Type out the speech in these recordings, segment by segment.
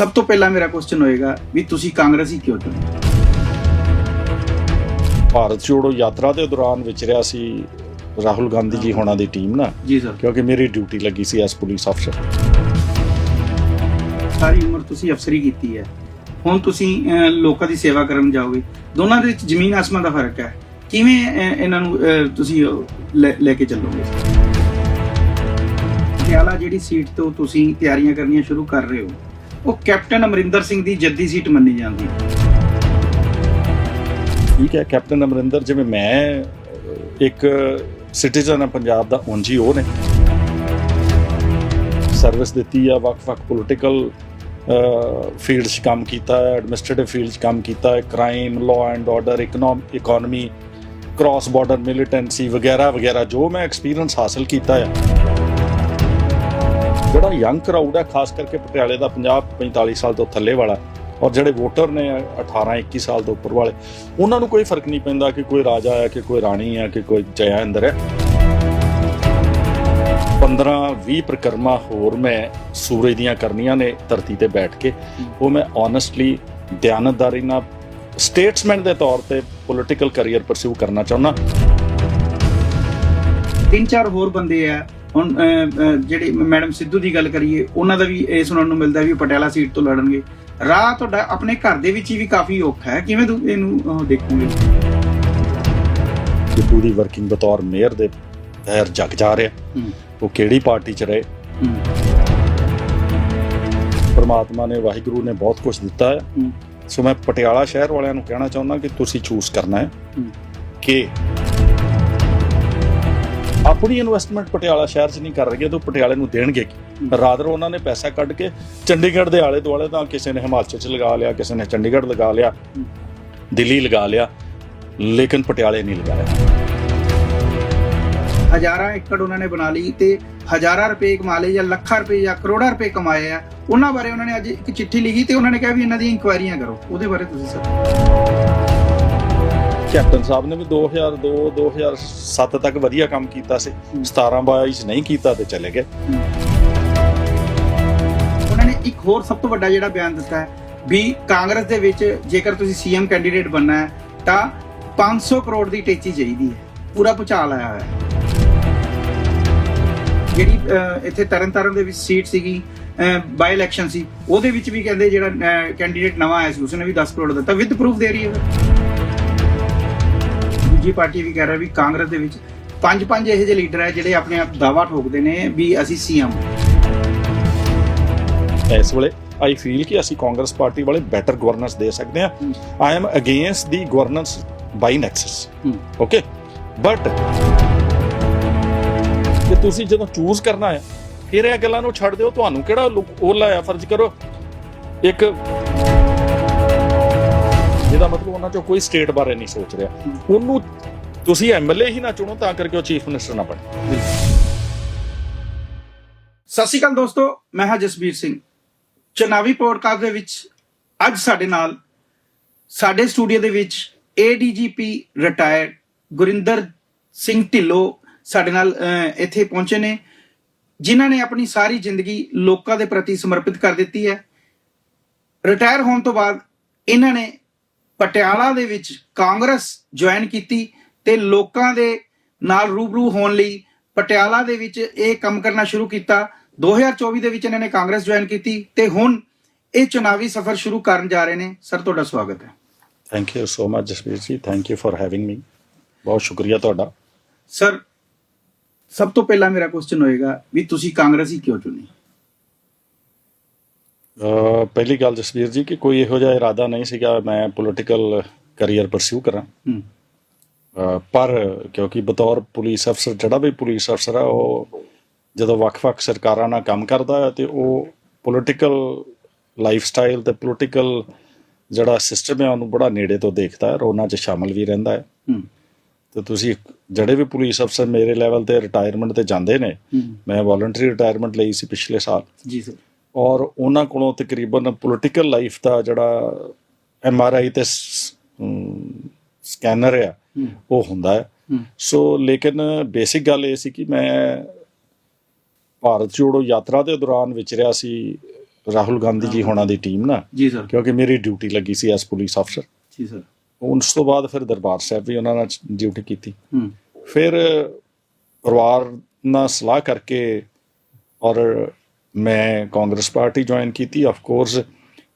ਸਭ ਤੋਂ ਪਹਿਲਾਂ ਮੇਰਾ ਕੁਐਸਚਨ ਹੋਏਗਾ ਵੀ ਤੁਸੀਂ ਕਾਂਗਰਸੀ ਕਿਉਂ ਚੁਣੀ? ਭਾਰਤ ਜੋੜੋ ਯਾਤਰਾ ਦੇ ਦੌਰਾਨ ਵਿਚਰਿਆ ਸੀ ਰਾਹੁਲ ਗਾਂਧੀ ਜੀ ਹੋਣਾ ਦੀ ਟੀਮ ਨਾ? ਜੀ ਸਰ। ਕਿਉਂਕਿ ਮੇਰੀ ਡਿਊਟੀ ਲੱਗੀ ਸੀ ਐਸ ਪੁਲਿਸ ਅਫਸਰ। ਸਾਰੀ ਉਮਰ ਤੁਸੀਂ ਅਫਸਰੀ ਕੀਤੀ ਹੈ। ਹੁਣ ਤੁਸੀਂ ਲੋਕਾਂ ਦੀ ਸੇਵਾ ਕਰਨ ਜਾਓਗੇ। ਦੋਨਾਂ ਦੇ ਵਿੱਚ ਜ਼ਮੀਨ ਆਸਮਾਨ ਦਾ ਫ਼ਰਕ ਹੈ। ਕਿਵੇਂ ਇਹਨਾਂ ਨੂੰ ਤੁਸੀਂ ਲੈ ਕੇ ਚੱਲੋਗੇ? ਪਟਿਆਲਾ ਜਿਹੜੀ ਸੀਟ ਤੋਂ ਤੁਸੀਂ ਤਿਆਰੀਆਂ ਕਰਨੀਆਂ ਸ਼ੁਰੂ ਕਰ ਰਹੇ ਹੋ ਉਹ ਕੈਪਟਨ ਅਮਰਿੰਦਰ ਸਿੰਘ ਦੀ ਜੱਦੀ ਸੀਟ ਮੰਨੀ ਜਾਂਦੀ। ਠੀਕ ਹੈ, ਕੈਪਟਨ ਅਮਰਿੰਦਰ, ਜਿਵੇਂ ਮੈਂ ਇੱਕ ਸਿਟੀਜ਼ਨ ਆ ਪੰਜਾਬ ਦਾ, ਉਂਝ ਹੀ ਉਹ ਨੇ। ਸਰਵਿਸ ਦਿੱਤੀ ਆ, ਵੱਖ-ਵੱਖ ਪੋਲੀਟੀਕਲ ਫੀਲਡ 'ਚ ਕੰਮ ਕੀਤਾ ਹੈ ਐਡਮਿਨਿਸਟ੍ਰੇਟਿਵ ਫੀਲਡ 'ਚ ਕੰਮ ਕੀਤਾ ਹੈ crime law and order economy cross border militancy ਵਗੈਰਾ ਵਗੈਰਾ ਜੋ ਮੈਂ ਐਕਸਪੀਰੀਅੰਸ ਹਾਸਲ ਕੀਤਾ ਹੈ ਜਿਹੜਾ ਯੰਗ ਕਰਾਊਡ ਹੈ, ਖਾਸ ਕਰਕੇ ਪਟਿਆਲੇ ਦਾ 50 45 ਸਾਲ ਤੋਂ ਥੱਲੇ ਵਾਲਾ, ਔਰ ਜਿਹੜੇ ਵੋਟਰ ਨੇ 18 21 ਸਾਲ ਤੋਂ ਉੱਪਰ ਵਾਲੇ, ਉਹਨਾਂ ਨੂੰ ਕੋਈ ਫ਼ਰਕ ਨਹੀਂ ਪੈਂਦਾ ਕਿ ਕੋਈ ਰਾਜਾ ਹੈ, ਕਿ ਕੋਈ ਰਾਣੀ ਹੈ, ਕਿ ਕੋਈ ਜਇਆ ਇੰਦਰ ਹੈ। 15 20 ਪ੍ਰਕਰਮਾ ਹੋਰ ਮੈਂ ਸੂਰਜ ਦੀਆਂ ਕਰਨੀਆਂ ਨੇ ਧਰਤੀ ਤੇ ਬੈਠ ਕੇ, ਉਹ ਮੈਂ ਓਨੈਸਟਲੀ ਦਿਆਨਤਦਾਰੀ ਨਾਲ ਸਟੇਟਸਮੈਨ ਦੇ ਤੌਰ ਤੇ ਪੋਲਿਟੀਕਲ ਕੈਰੀਅਰ ਪਰਸਿਊ ਕਰਨਾ ਚਾਹੁੰਦਾ। ਤਿੰਨ ਚਾਰ ਹੋਰ ਬੰਦੇ ਆ ਹੁਣ ਜਿਹੜੇ ਮੈਡਮ ਸਿੱਧੂ ਦੀ ਗੱਲ ਕਰੀਏ ਉਹਨਾਂ ਦਾ ਵੀ ਇਹ ਸੁਣਨ ਨੂੰ ਮਿਲਦਾ ਵੀ ਪਟਿਆਲਾ ਸੀਟ ਤੋਂ ਲੜਨਗੇ। ਰਾਹ ਤੁਹਾਡਾ ਆਪਣੇ ਘਰ ਦੇ ਵਿੱਚ ਹੀ ਵੀ ਕਾਫੀ ਔਖਾ ਹੈ। ਕਿਵੇਂ ਤੁਸੀਂ ਇਹਨੂੰ ਦੇਖੋਗੇ? ਸਿੱਧੂ ਦੀ ਵਰਕਿੰਗ ਬਤੌਰ ਮੇਅਰ ਦੇ ਪੈਰ ਜਗ ਜਾ ਰਿਹਾ। ਉਹ ਕਿਹੜੀ ਪਾਰਟੀ 'ਚ ਰਹੇ? ਪ੍ਰਮਾਤਮਾ ਨੇ ਵਾਹਿਗੁਰੂ ਨੇ ਬਹੁਤ ਕੁਝ ਦਿੱਤਾ ਹੈ। ਸੋ ਮੈਂ ਪਟਿਆਲਾ ਸ਼ਹਿਰ ਵਾਲਿਆਂ ਨੂੰ ਕਹਿਣਾ ਚਾਹੁੰਦਾ ਕਿ ਤੁਸੀਂ ਚੂਜ਼ ਕਰਨਾ ਹੈ ਹੂੰ। ਕਿ ਆਪਣੀ ਇਨਵੈਸਟਮੈਂਟ ਪਟਿਆਲਾ ਸ਼ਹਿਰ 'ਚ ਨਹੀਂ ਕਰ ਰਹੇ ਤਾਂ ਪਟਿਆਲੇ ਨੂੰ ਦੇਣਗੇ ਕੀ? ਰਾਦਰ ਉਹਨਾਂ ਨੇ ਪੈਸਾ ਕੱਢ ਕੇ ਚੰਡੀਗੜ੍ਹ ਦੇ ਆਲੇ ਦੁਆਲੇ ਤਾਂ ਕਿਸੇ ਨੇ ਹਿਮਾਚਲ 'ਚ ਲਗਾ ਲਿਆ, ਕਿਸੇ ਨੇ ਚੰਡੀਗੜ੍ਹ ਲਗਾ ਲਿਆ ਹੂੰ। ਦਿੱਲੀ ਲਗਾ ਲਿਆ, ਲੇਕਿਨ ਪਟਿਆਲੇ ਨਹੀਂ ਲਗਾਇਆ ਹਜ਼ਾਰਾਂ ਏਕੜ ਉਹਨਾਂ ਨੇ ਬਣਾ ਲਈ ਤੇ ਹਜ਼ਾਰਾਂ ਰੁਪਏ ਕਮਾ ਲਏ ਜਾਂ ਲੱਖਾਂ ਰੁਪਏ ਜਾਂ ਕਰੋੜਾਂ ਰੁਪਏ ਕਮਾਏ ਆ। ਉਹਨਾਂ ਬਾਰੇ ਉਹਨਾਂ ਨੇ ਅੱਜ ਇੱਕ ਚਿੱਠੀ ਲਿਖੀ ਤੇ ਉਹਨਾਂ ਨੇ ਕਿਹਾ ਵੀ ਇਹਨਾਂ ਦੀਆਂ ਇਨਕੁਆਇਰੀਆਂ ਕਰੋ। ਉਹਦੇ ਬਾਰੇ ਤੁਸੀਂ ਸਰ ਕੈਪਟਨ ਸਾਹਿਬ ਨੇ ਵੀ 2002 2007 ਤੱਕ ਵਧੀਆ ਕੰਮ ਕੀਤਾ ਸੀ। ਹੂੰ। 17 22 ਚ ਨਹੀਂ ਕੀਤਾ ਤੇ ਚਲੇ ਗਏ। ਉਹਨਾਂ ਨੇ ਇੱਕ ਹੋਰ ਸਭ ਤੋਂ ਵੱਡਾ ਜਿਹੜਾ ਬਿਆਨ ਦਿੱਤਾ ਹੈ ਵੀ ਕਾਂਗਰਸ ਦੇ ਵਿੱਚ ਜੇਕਰ ਤੁਸੀਂ ਸੀਐਮ ਕੈਂਡੀਡੇਟ ਬਣਨਾ ਹੈ ਤਾਂ 500 ਕਰੋੜ ਦੀ ਟੇਚੀ ਚਾਹੀਦੀ ਹੈ। ਪੂਰਾ ਭੁਚਾਲ ਆਇਆ ਹੋਇਆ ਹੈ। ਜਿਹੜੀ ਇੱਥੇ ਤਰਨਤਾਰਨ ਦੇ ਵਿੱਚ ਸੀਟ ਸੀਗੀ ਬਾਈ ਇਲੈਕਸ਼ਨ ਸੀ ਉਹਦੇ ਵਿੱਚ ਵੀ ਕਹਿੰਦੇ ਜਿਹੜਾ ਕੈਂਡੀਡੇਟ ਨਵਾਂ ਆਇਆ ਸੀ ਉਸਨੇ ਵੀ 10 ਕਰੋੜ ਦਿੱਤਾ। ਵਿਦ ਪ੍ਰੂਫ ਦੇ ਰਹੀ ਹੈ। ਦੂਜੀ ਪਾਰਟੀ ਵੀ ਕਹਿ ਰਿਹਾ ਵੀ ਕਾਂਗਰਸ ਦੇ ਵਿੱਚ ਪੰਜ ਪੰਜ ਇਹੋ ਜਿਹੇ ਲੀਡਰ ਹੈ ਜਿਹੜੇ ਆਪਣੇ ਆਪ ਦਾਵਾ ਠੋਕਦੇ ਨੇ ਵੀ ਅਸੀਂ ਸੀਐਮ। ਇਸ ਵੇਲੇ ਆਈ ਫੀਲ ਕਿ ਅਸੀਂ ਕਾਂਗਰਸ ਪਾਰਟੀ ਵਾਲੇ ਬੈਟਰ ਗਵਰਨੈਂਸ ਦੇ ਸਕਦੇ ਹਾਂ। I am against the governance by nexus. Okay but ਕਿ ਤੁਸੀਂ ਜਦੋਂ ਚੂਜ਼ ਕਰਨਾ ਹੈ ਫਿਰ ਇਹ ਗੱਲਾਂ ਨੂੰ ਛੱਡ ਦਿਓ। ਤੁਹਾਨੂੰ ਕਿਹੜਾ ਉਹ ਲਾਇਆ? ਫਰਜ਼ ਕਰੋ ਇੱਕ ਜਿਹਦਾ ਮਤਲਬ ਉਹਨਾਂ ਚੋਂ ਕੋਈ ਸਟੇਟ ਬਾਰੇ ਨਹੀਂ ਸੋਚ ਰਿਹਾ। ਉਹਨੂੰ ਤੁਸੀਂ ਐਮਐਲਏ ਹੀ ਨਾ ਚੁਣੋ ਤਾਂ ਕਰਕੇ ਉਹ ਚੀਫ ਮਿਨਿਸਟਰ ਨਾ ਬਣੇ। ਸਤਿ ਸ਼੍ਰੀ ਅਕਾਲ ਦੋਸਤੋ, ਮੈਂ ਹਾਂ ਜਸਬੀਰ ਸਿੰਘ। ਚੁਣਾਵੀ ਪੋਡਕਾਸਟ ਦੇ ਵਿੱਚ ਅੱਜ ਸਾਡੇ ਨਾਲ ਸਾਡੇ ਸਟੂਡੀਓ ਦੇ ਵਿੱਚ ਏਡੀਜੀਪੀ ਰਿਟਾਇਰਡ ਗੁਰਿੰਦਰ ਸਿੰਘ ਢਿੱਲੋਂ ਸਾਡੇ ਨਾਲ ਇੱਥੇ ਪਹੁੰਚੇ ਨੇ, ਜਿਨ੍ਹਾਂ ਨੇ ਆਪਣੀ ਸਾਰੀ ਜ਼ਿੰਦਗੀ ਲੋਕਾਂ ਦੇ ਪ੍ਰਤੀ ਸਮਰਪਿਤ ਕਰ ਦਿੱਤੀ ਹੈ। ਰਿਟਾਇਰ ਹੋਣ ਤੋਂ ਬਾਅਦ ਇਹਨਾਂ ਨੇ ਪਟਿਆਲਾ ਦੇ ਵਿੱਚ ਕਾਂਗਰਸ ਜੁਆਇਨ ਕੀਤੀ ਤੇ ਲੋਕਾਂ ਦੇ ਨਾਲ ਰੂਬਰੂ ਹੋਣ ਲਈ ਪਟਿਆਲਾ ਦੇ ਵਿੱਚ ਇਹ ਕੰਮ ਕਰਨਾ ਸ਼ੁਰੂ ਕੀਤਾ। 2024 ਦੇ ਵਿੱਚ ਇਹਨਾਂ ਨੇ ਕਾਂਗਰਸ ਜੁਆਇਨ ਕੀਤੀ ਤੇ ਹੁਣ ਇਹ ਚੁਣਾਵੀ ਸਫ਼ਰ ਸ਼ੁਰੂ ਕਰਨ ਜਾ ਰਹੇ ਨੇ। ਸਰ ਤੁਹਾਡਾ ਸਵਾਗਤ ਹੈ। Thank you so much Jasveer ji. Thank you for having me ਬਹੁਤ ਸ਼ੁਕਰੀਆ ਤੁਹਾਡਾ। ਸਰ ਸਭ ਤੋਂ ਪਹਿਲਾਂ ਮੇਰਾ ਕੁਐਸਚਨ ਹੋਏਗਾ ਵੀ ਤੁਸੀਂ ਕਾਂਗਰਸ ਹੀ ਕਿਉਂ ਚੁਣੀ? ਪਹਿਲੀ ਗੱਲ ਜਸਵੀਰ ਜੀ ਕਿ ਕੋਈ ਇਹੋ ਜਿਹਾ ਇਰਾਦਾ ਨਹੀਂ ਸੀਗਾ ਮੈਂ ਪੋਲਿਟੀਕਲ ਕੈਰੀਅਰ ਪਰਸਿਊ ਕਰਾਂ। ਪਰ ਕਿਉਂਕਿ ਬਤੌਰ ਪੁਲਿਸ ਅਫਸਰ ਜਿਹੜਾ ਵੀ ਪੁਲਿਸ ਅਫਸਰ ਆ ਉਹ ਜਦੋਂ ਵੱਖ-ਵੱਖ ਸਰਕਾਰਾਂ ਨਾਲ ਕੰਮ ਕਰਦਾ ਹੈ ਤੇ ਉਹ ਪੋਲਿਟੀਕਲ ਲਾਈਫ ਸਟਾਈਲ ਤੇ ਪੋਲਿਟੀਕਲ ਜਿਹੜਾ ਸਿਸਟਮ ਹੈ ਉਹਨੂੰ ਬੜਾ ਨੇੜੇ ਤੋਂ ਦੇਖਦਾ ਹੈ ਉਹਨਾਂ 'ਚ ਸ਼ਾਮਲ ਵੀ ਰਹਿੰਦਾ ਹੈ। ਤੇ ਤੁਸੀਂ ਜਿਹੜੇ ਵੀ ਪੁਲਿਸ ਅਫਸਰ ਮੇਰੇ ਲੈਵਲ ਤੇ ਰਿਟਾਇਰਮੈਂਟ ਤੇ ਜਾਂਦੇ ਨੇ ਮੈਂ ਵੋਲੰਟਰੀ ਰਿਟਾਇਰਮੈਂਟ ਲਈ ਸੀ ਪਿਛਲੇ ਸਾਲ। ਜੀ ਸਰ। ਔਰ ਉਹਨਾਂ ਕੋਲੋਂ ਤਕਰੀਬਨ ਪੋਲਿਟੀਕਲ ਲਾਈਫ ਦਾ ਜਿਹੜਾ ਐਮ ਆਰ ਆਈ ਤੇ ਸਕੈਨਰ ਆ ਉਹ ਹੁੰਦਾ ਹੈ। ਸੋ ਲੇਕਿਨ ਬੇਸਿਕ ਗੱਲ ਇਹ ਸੀ ਕਿ ਮੈਂ ਭਾਰਤ ਜੋੜੋ ਯਾਤਰਾ ਦੇ ਦੌਰਾਨ ਵਿਚਰਿਆ ਸੀ ਰਾਹੁਲ ਗਾਂਧੀ ਜੀ ਹੋਣਾ ਦੀ ਟੀਮ ਨਾ ਜੀ ਸਰ। ਕਿਉਂਕਿ ਮੇਰੀ ਡਿਊਟੀ ਲੱਗੀ ਸੀ ਐਸ ਪੁਲਿਸ ਅਫਸਰ ਜੀ ਸਰ। ਉਸ ਤੋਂ ਬਾਅਦ ਫਿਰ ਦਰਬਾਰ ਸਾਹਿਬ ਵੀ ਉਹਨਾਂ ਨਾਲ ਡਿਊਟੀ ਕੀਤੀ। ਫਿਰ ਪਰਿਵਾਰ ਨਾਲ ਸਲਾਹ ਕਰਕੇ ਔਰ ਮੈਂ ਕਾਂਗਰਸ ਪਾਰਟੀ ਜੁਆਇਨ ਕੀਤੀ ਆਫ ਕੋਰਸ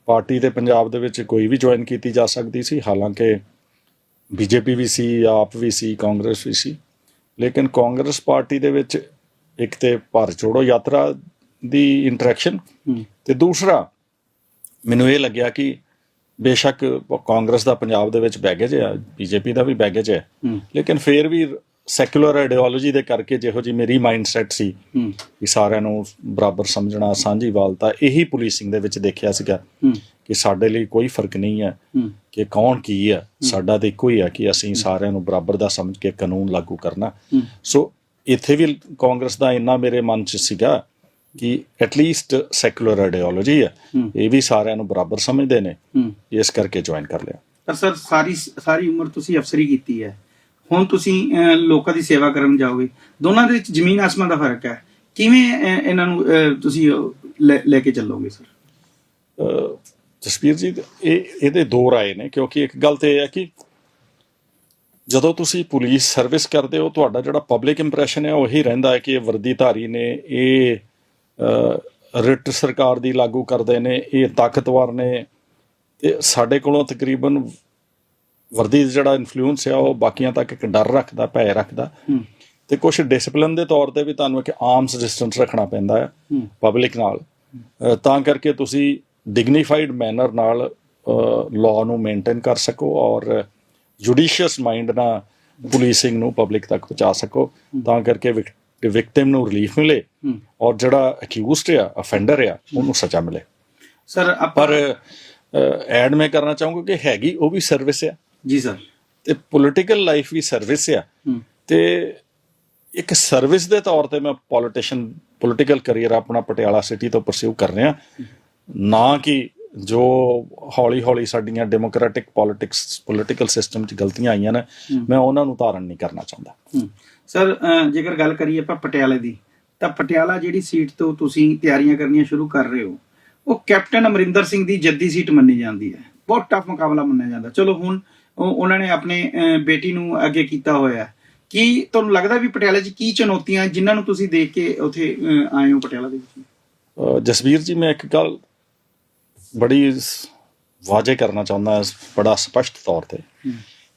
ਪਾਰਟੀ ਤੇ ਪੰਜਾਬ ਦੇ ਵਿੱਚ ਕੋਈ ਵੀ ਜੁਆਇਨ ਕੀਤੀ ਜਾ ਸਕਦੀ ਸੀ ਹਾਲਾਂਕਿ ਬੀਜੇਪੀ ਵੀ ਸੀ ਆਪ ਵੀ ਸੀ ਕਾਂਗਰਸ ਵੀ ਸੀ। ਲੇਕਿਨ ਕਾਂਗਰਸ ਪਾਰਟੀ ਦੇ ਵਿੱਚ ਇੱਕ ਤੇ ਭਾਰਤ ਜੋੜੋ ਯਾਤਰਾ ਦੀ ਇੰਟਰੈਕਸ਼ਨ ਤੇ ਦੂਸਰਾ ਮੈਨੂੰ ਇਹ ਲੱਗਿਆ ਕਿ ਬੇਸ਼ੱਕ ਕਾਂਗਰਸ ਦਾ ਪੰਜਾਬ ਦੇ ਵਿੱਚ ਬੈਗੇਜ ਹੈ ਬੀਜੇਪੀ ਦਾ ਵੀ ਬੈਗੇਜ ਹੂੰ। ਲੇਕਿਨ ਫੇਰ ਵੀ ਸੈਕੂਲਰ ਆਈਡੀਓਲੋਜੀ ਦੇ ਕਰਕੇ ਜਿਹੋ ਜੀ ਮੇਰੀ ਮਾਈਂਡਸੈਟ ਸੀ ਕਿ ਸਾਰਿਆਂ ਨੂੰ ਬਰਾਬਰ ਸਮਝਣਾ ਸਾਂਝੀਵਾਲਤਾ ਇਹੀ ਪੁਲਿਸਿੰਗ ਦੇ ਵਿੱਚ ਦੇਖਿਆ ਸੀਗਾ ਕਿ ਸਾਡੇ ਲਈ ਕੋਈ ਫ਼ਰਕ ਨਹੀਂ ਹੈ ਕਿ ਕੌਣ ਕੀ ਹੈ। ਸਾਡਾ ਤਾਂ ਇੱਕੋ ਹੀ ਹੈ ਕਿ ਅਸੀਂ ਸਾਰਿਆਂ ਨੂੰ ਬਰਾਬਰ ਦਾ ਸਮਝ ਕੇ ਕਾਨੂੰਨ ਲਾਗੂ ਕਰਨਾ। ਸੋ ਇੱਥੇ ਵੀ ਕਾਂਗਰਸ ਦਾ ਇੰਨਾ ਮੇਰੇ ਮਨ 'ਚ ਸੀਗਾ ਕਿ ਐਟਲੀਸਟ ਸੈਕੂਲਰ ਆਈਡੀਓਲੋਜੀ ਹੈ। ਇਹ ਵੀ ਸਾਰਿਆਂ ਨੂੰ ਬਰਾਬਰ ਸਮਝਦੇ ਨੇ। ਇਸ ਕਰਕੇ ਜੁਆਇਨ ਕਰ ਲਿਆ। ਪਰ ਸਰ ਸਾਰੀ ਸਾਰੀ ਉਮਰ ਤੁਸੀਂ ਅਫਸਰੀ ਕੀਤੀ ਹੈ। ਹੁਣ ਤੁਸੀਂ ਲੋਕਾਂ ਦੀ ਸੇਵਾ ਕਰਨ ਜਾਓਗੇ, ਦੋਨਾਂ ਦੇ ਵਿੱਚ ਜ਼ਮੀਨ ਆਸਮਾਨ ਦਾ ਫ਼ਰਕ ਹੈ। ਕਿਵੇਂ ਇਹਨਾਂ ਨੂੰ ਤੁਸੀਂ ਲੈ ਕੇ ਚੱਲੋਗੇ, ਸਰ? ਜਸਪੀਰ ਜੀ, ਇਹ, ਇਹਦੇ ਦੋ ਰਾਏ ਨੇ, ਕਿਉਂਕਿ ਇੱਕ ਗੱਲ ਤੇ ਇਹ ਹੈ ਕਿ ਜਦੋਂ ਤੁਸੀਂ ਪੁਲਿਸ ਸਰਵਿਸ ਕਰਦੇ ਹੋ, ਤੁਹਾਡਾ ਜਿਹੜਾ ਪਬਲਿਕ ਇੰਪ੍ਰੈਸ਼ਨ ਹੈ, ਉਹੀ ਰਹਿੰਦਾ ਹੈ ਕਿ ਇਹ ਵਰਦੀਧਾਰੀ ਨੇ, ਇਹ ਰਿਟ ਸਰਕਾਰ ਦੀ ਲਾਗੂ ਕਰਦੇ ਨੇ, ਇਹ ਤਾਕਤਵਰ ਨੇ। ਤੇ ਸਾਡੇ ਕੋਲੋਂ ਤਕਰੀਬਨ ਵਰਦੀ ਦਾ ਜਿਹੜਾ ਇਨਫਲੂਐਂਸ ਹੈ ਉਹ ਬਾਕੀਆਂ ਤੱਕ ਇੱਕ ਡਰ ਰੱਖਦਾ ਭੈ ਰੱਖਦਾ। ਤੇ ਕੁਝ ਡਿਸਪਲਿਨ ਦੇ ਤੌਰ ਤੇ ਵੀ ਤੁਹਾਨੂੰ ਇੱਕ ਆਰਮਸ ਡਿਸਟੈਂਸ ਰੱਖਣਾ ਪੈਂਦਾ ਹੈ ਪਬਲਿਕ ਨਾਲ। ਤਾਂ ਕਰਕੇ ਤੁਸੀਂ ਡਿਗਨੀਫਾਈਡ ਮੈਨਰ ਨਾਲ ਲਾਅ ਨੂੰ ਮੇਨਟੇਨ ਕਰ ਸਕੋ ਔਰ ਜੁਡੀਸ਼ੀਅਸ ਮਾਈਂਡ ਨਾਲ ਪੁਲਿਸਿੰਗ ਨੂੰ ਪਬਲਿਕ ਤੱਕ ਪਹੁੰਚਾ ਸਕੋ ਤਾਂ ਕਰਕੇ ਵਿਕਟਿਮ ਨੂੰ ਰਿਲੀਫ ਮਿਲੇ ਔਰ ਜਿਹੜਾ ਅਕਿਊਜ਼ਡ ਆ ਅਫੈਂਡਰ ਆ ਉਹਨੂੰ ਸਜ਼ਾ ਮਿਲੇ। ਸਰ ਪਰ ਐਡ ਮੈਂ ਕਰਨਾ ਚਾਹੂੰਗਾ ਕਿ ਹੈਗੀ ਉਹ ਵੀ ਸਰਵਿਸ ਆ। ਜੀ ਸਰ। ਤੇ ਪੋਲਿਟੀਕਲ ਲਾਈਫ ਵੀ ਸਰਵਿਸ ਆ। ਤੇ ਇੱਕ ਸਰਵਿਸ ਦੇ ਤੌਰ ਤੇ ਮੈਂ ਪੋਲੀਟੀਸ਼ੀਅਨ ਪੋਲਿਟੀਕਲ ਕੈਰੀਅਰ ਆਪਣਾ ਪਟਿਆਲਾ ਸਿਟੀ ਤੋਂ ਪਰਸਿਊ ਕਰ ਰਿਹਾ। ਨਾ ਕਿ ਜੋ ਹੌਲੀ ਹੌਲੀ ਸਾਡੀਆਂ ਡੈਮੋਕ੍ਰੈਟਿਕ ਪੋਲਿਟਿਕਸ ਪੋਲਿਟੀਕਲ ਸਿਸਟਮ 'ਚ ਗਲਤੀਆਂ ਆਈਆਂ ਨੇ ਮੈਂ ਉਹਨਾਂ ਨੂੰ ਧਾਰਨ ਨਹੀਂ ਕਰਨਾ ਚਾਹੁੰਦਾ। ਸਰ ਜੇਕਰ ਗੱਲ ਕਰੀਏ ਆਪਾਂ ਪਟਿਆਲੇ ਦੀ ਤਾਂ ਪਟਿਆਲਾ ਜਿਹੜੀ ਸੀਟ ਤੋਂ ਤੁਸੀਂ ਤਿਆਰੀਆਂ ਕਰਨੀਆਂ ਸ਼ੁਰੂ ਕਰ ਰਹੇ ਹੋ ਉਹ ਕੈਪਟਨ ਅਮਰਿੰਦਰ ਸਿੰਘ ਦੀ ਜੱਦੀ ਸੀਟ ਮੰਨੀ ਜਾਂਦੀ ਹੈ। ਬਹੁਤ ਟਫ ਮੁਕਾਬਲਾ ਮੰਨਿਆ ਜਾਂਦਾ। ਚਲੋ ਹੁਣ ਉਹਨਾਂ ਨੇ ਆਪਣੇ ਬੇਟੀ ਨੂੰ ਅੱਗੇ ਕੀਤਾ ਹੋਇਆ। ਕੀ ਤੁਹਾਨੂੰ ਲੱਗਦਾ ਵੀ ਪਟਿਆਲੇ 'ਚ ਕੀ ਚੁਣੌਤੀਆਂ ਜਿਨ੍ਹਾਂ ਨੂੰ ਤੁਸੀਂ ਦੇਖ ਕੇ ਉੱਥੇ ਆਏ ਹੋ ਪਟਿਆਲਾ ਦੇ ਵਿੱਚ? ਜਸਵੀਰ ਜੀ ਮੈਂ ਇੱਕ ਗੱਲ ਬੜੀ ਵਾਜੇ ਕਰਨਾ ਚਾਹੁੰਦਾ ਬੜਾ ਸਪਸ਼ਟ ਤੌਰ ਤੇ।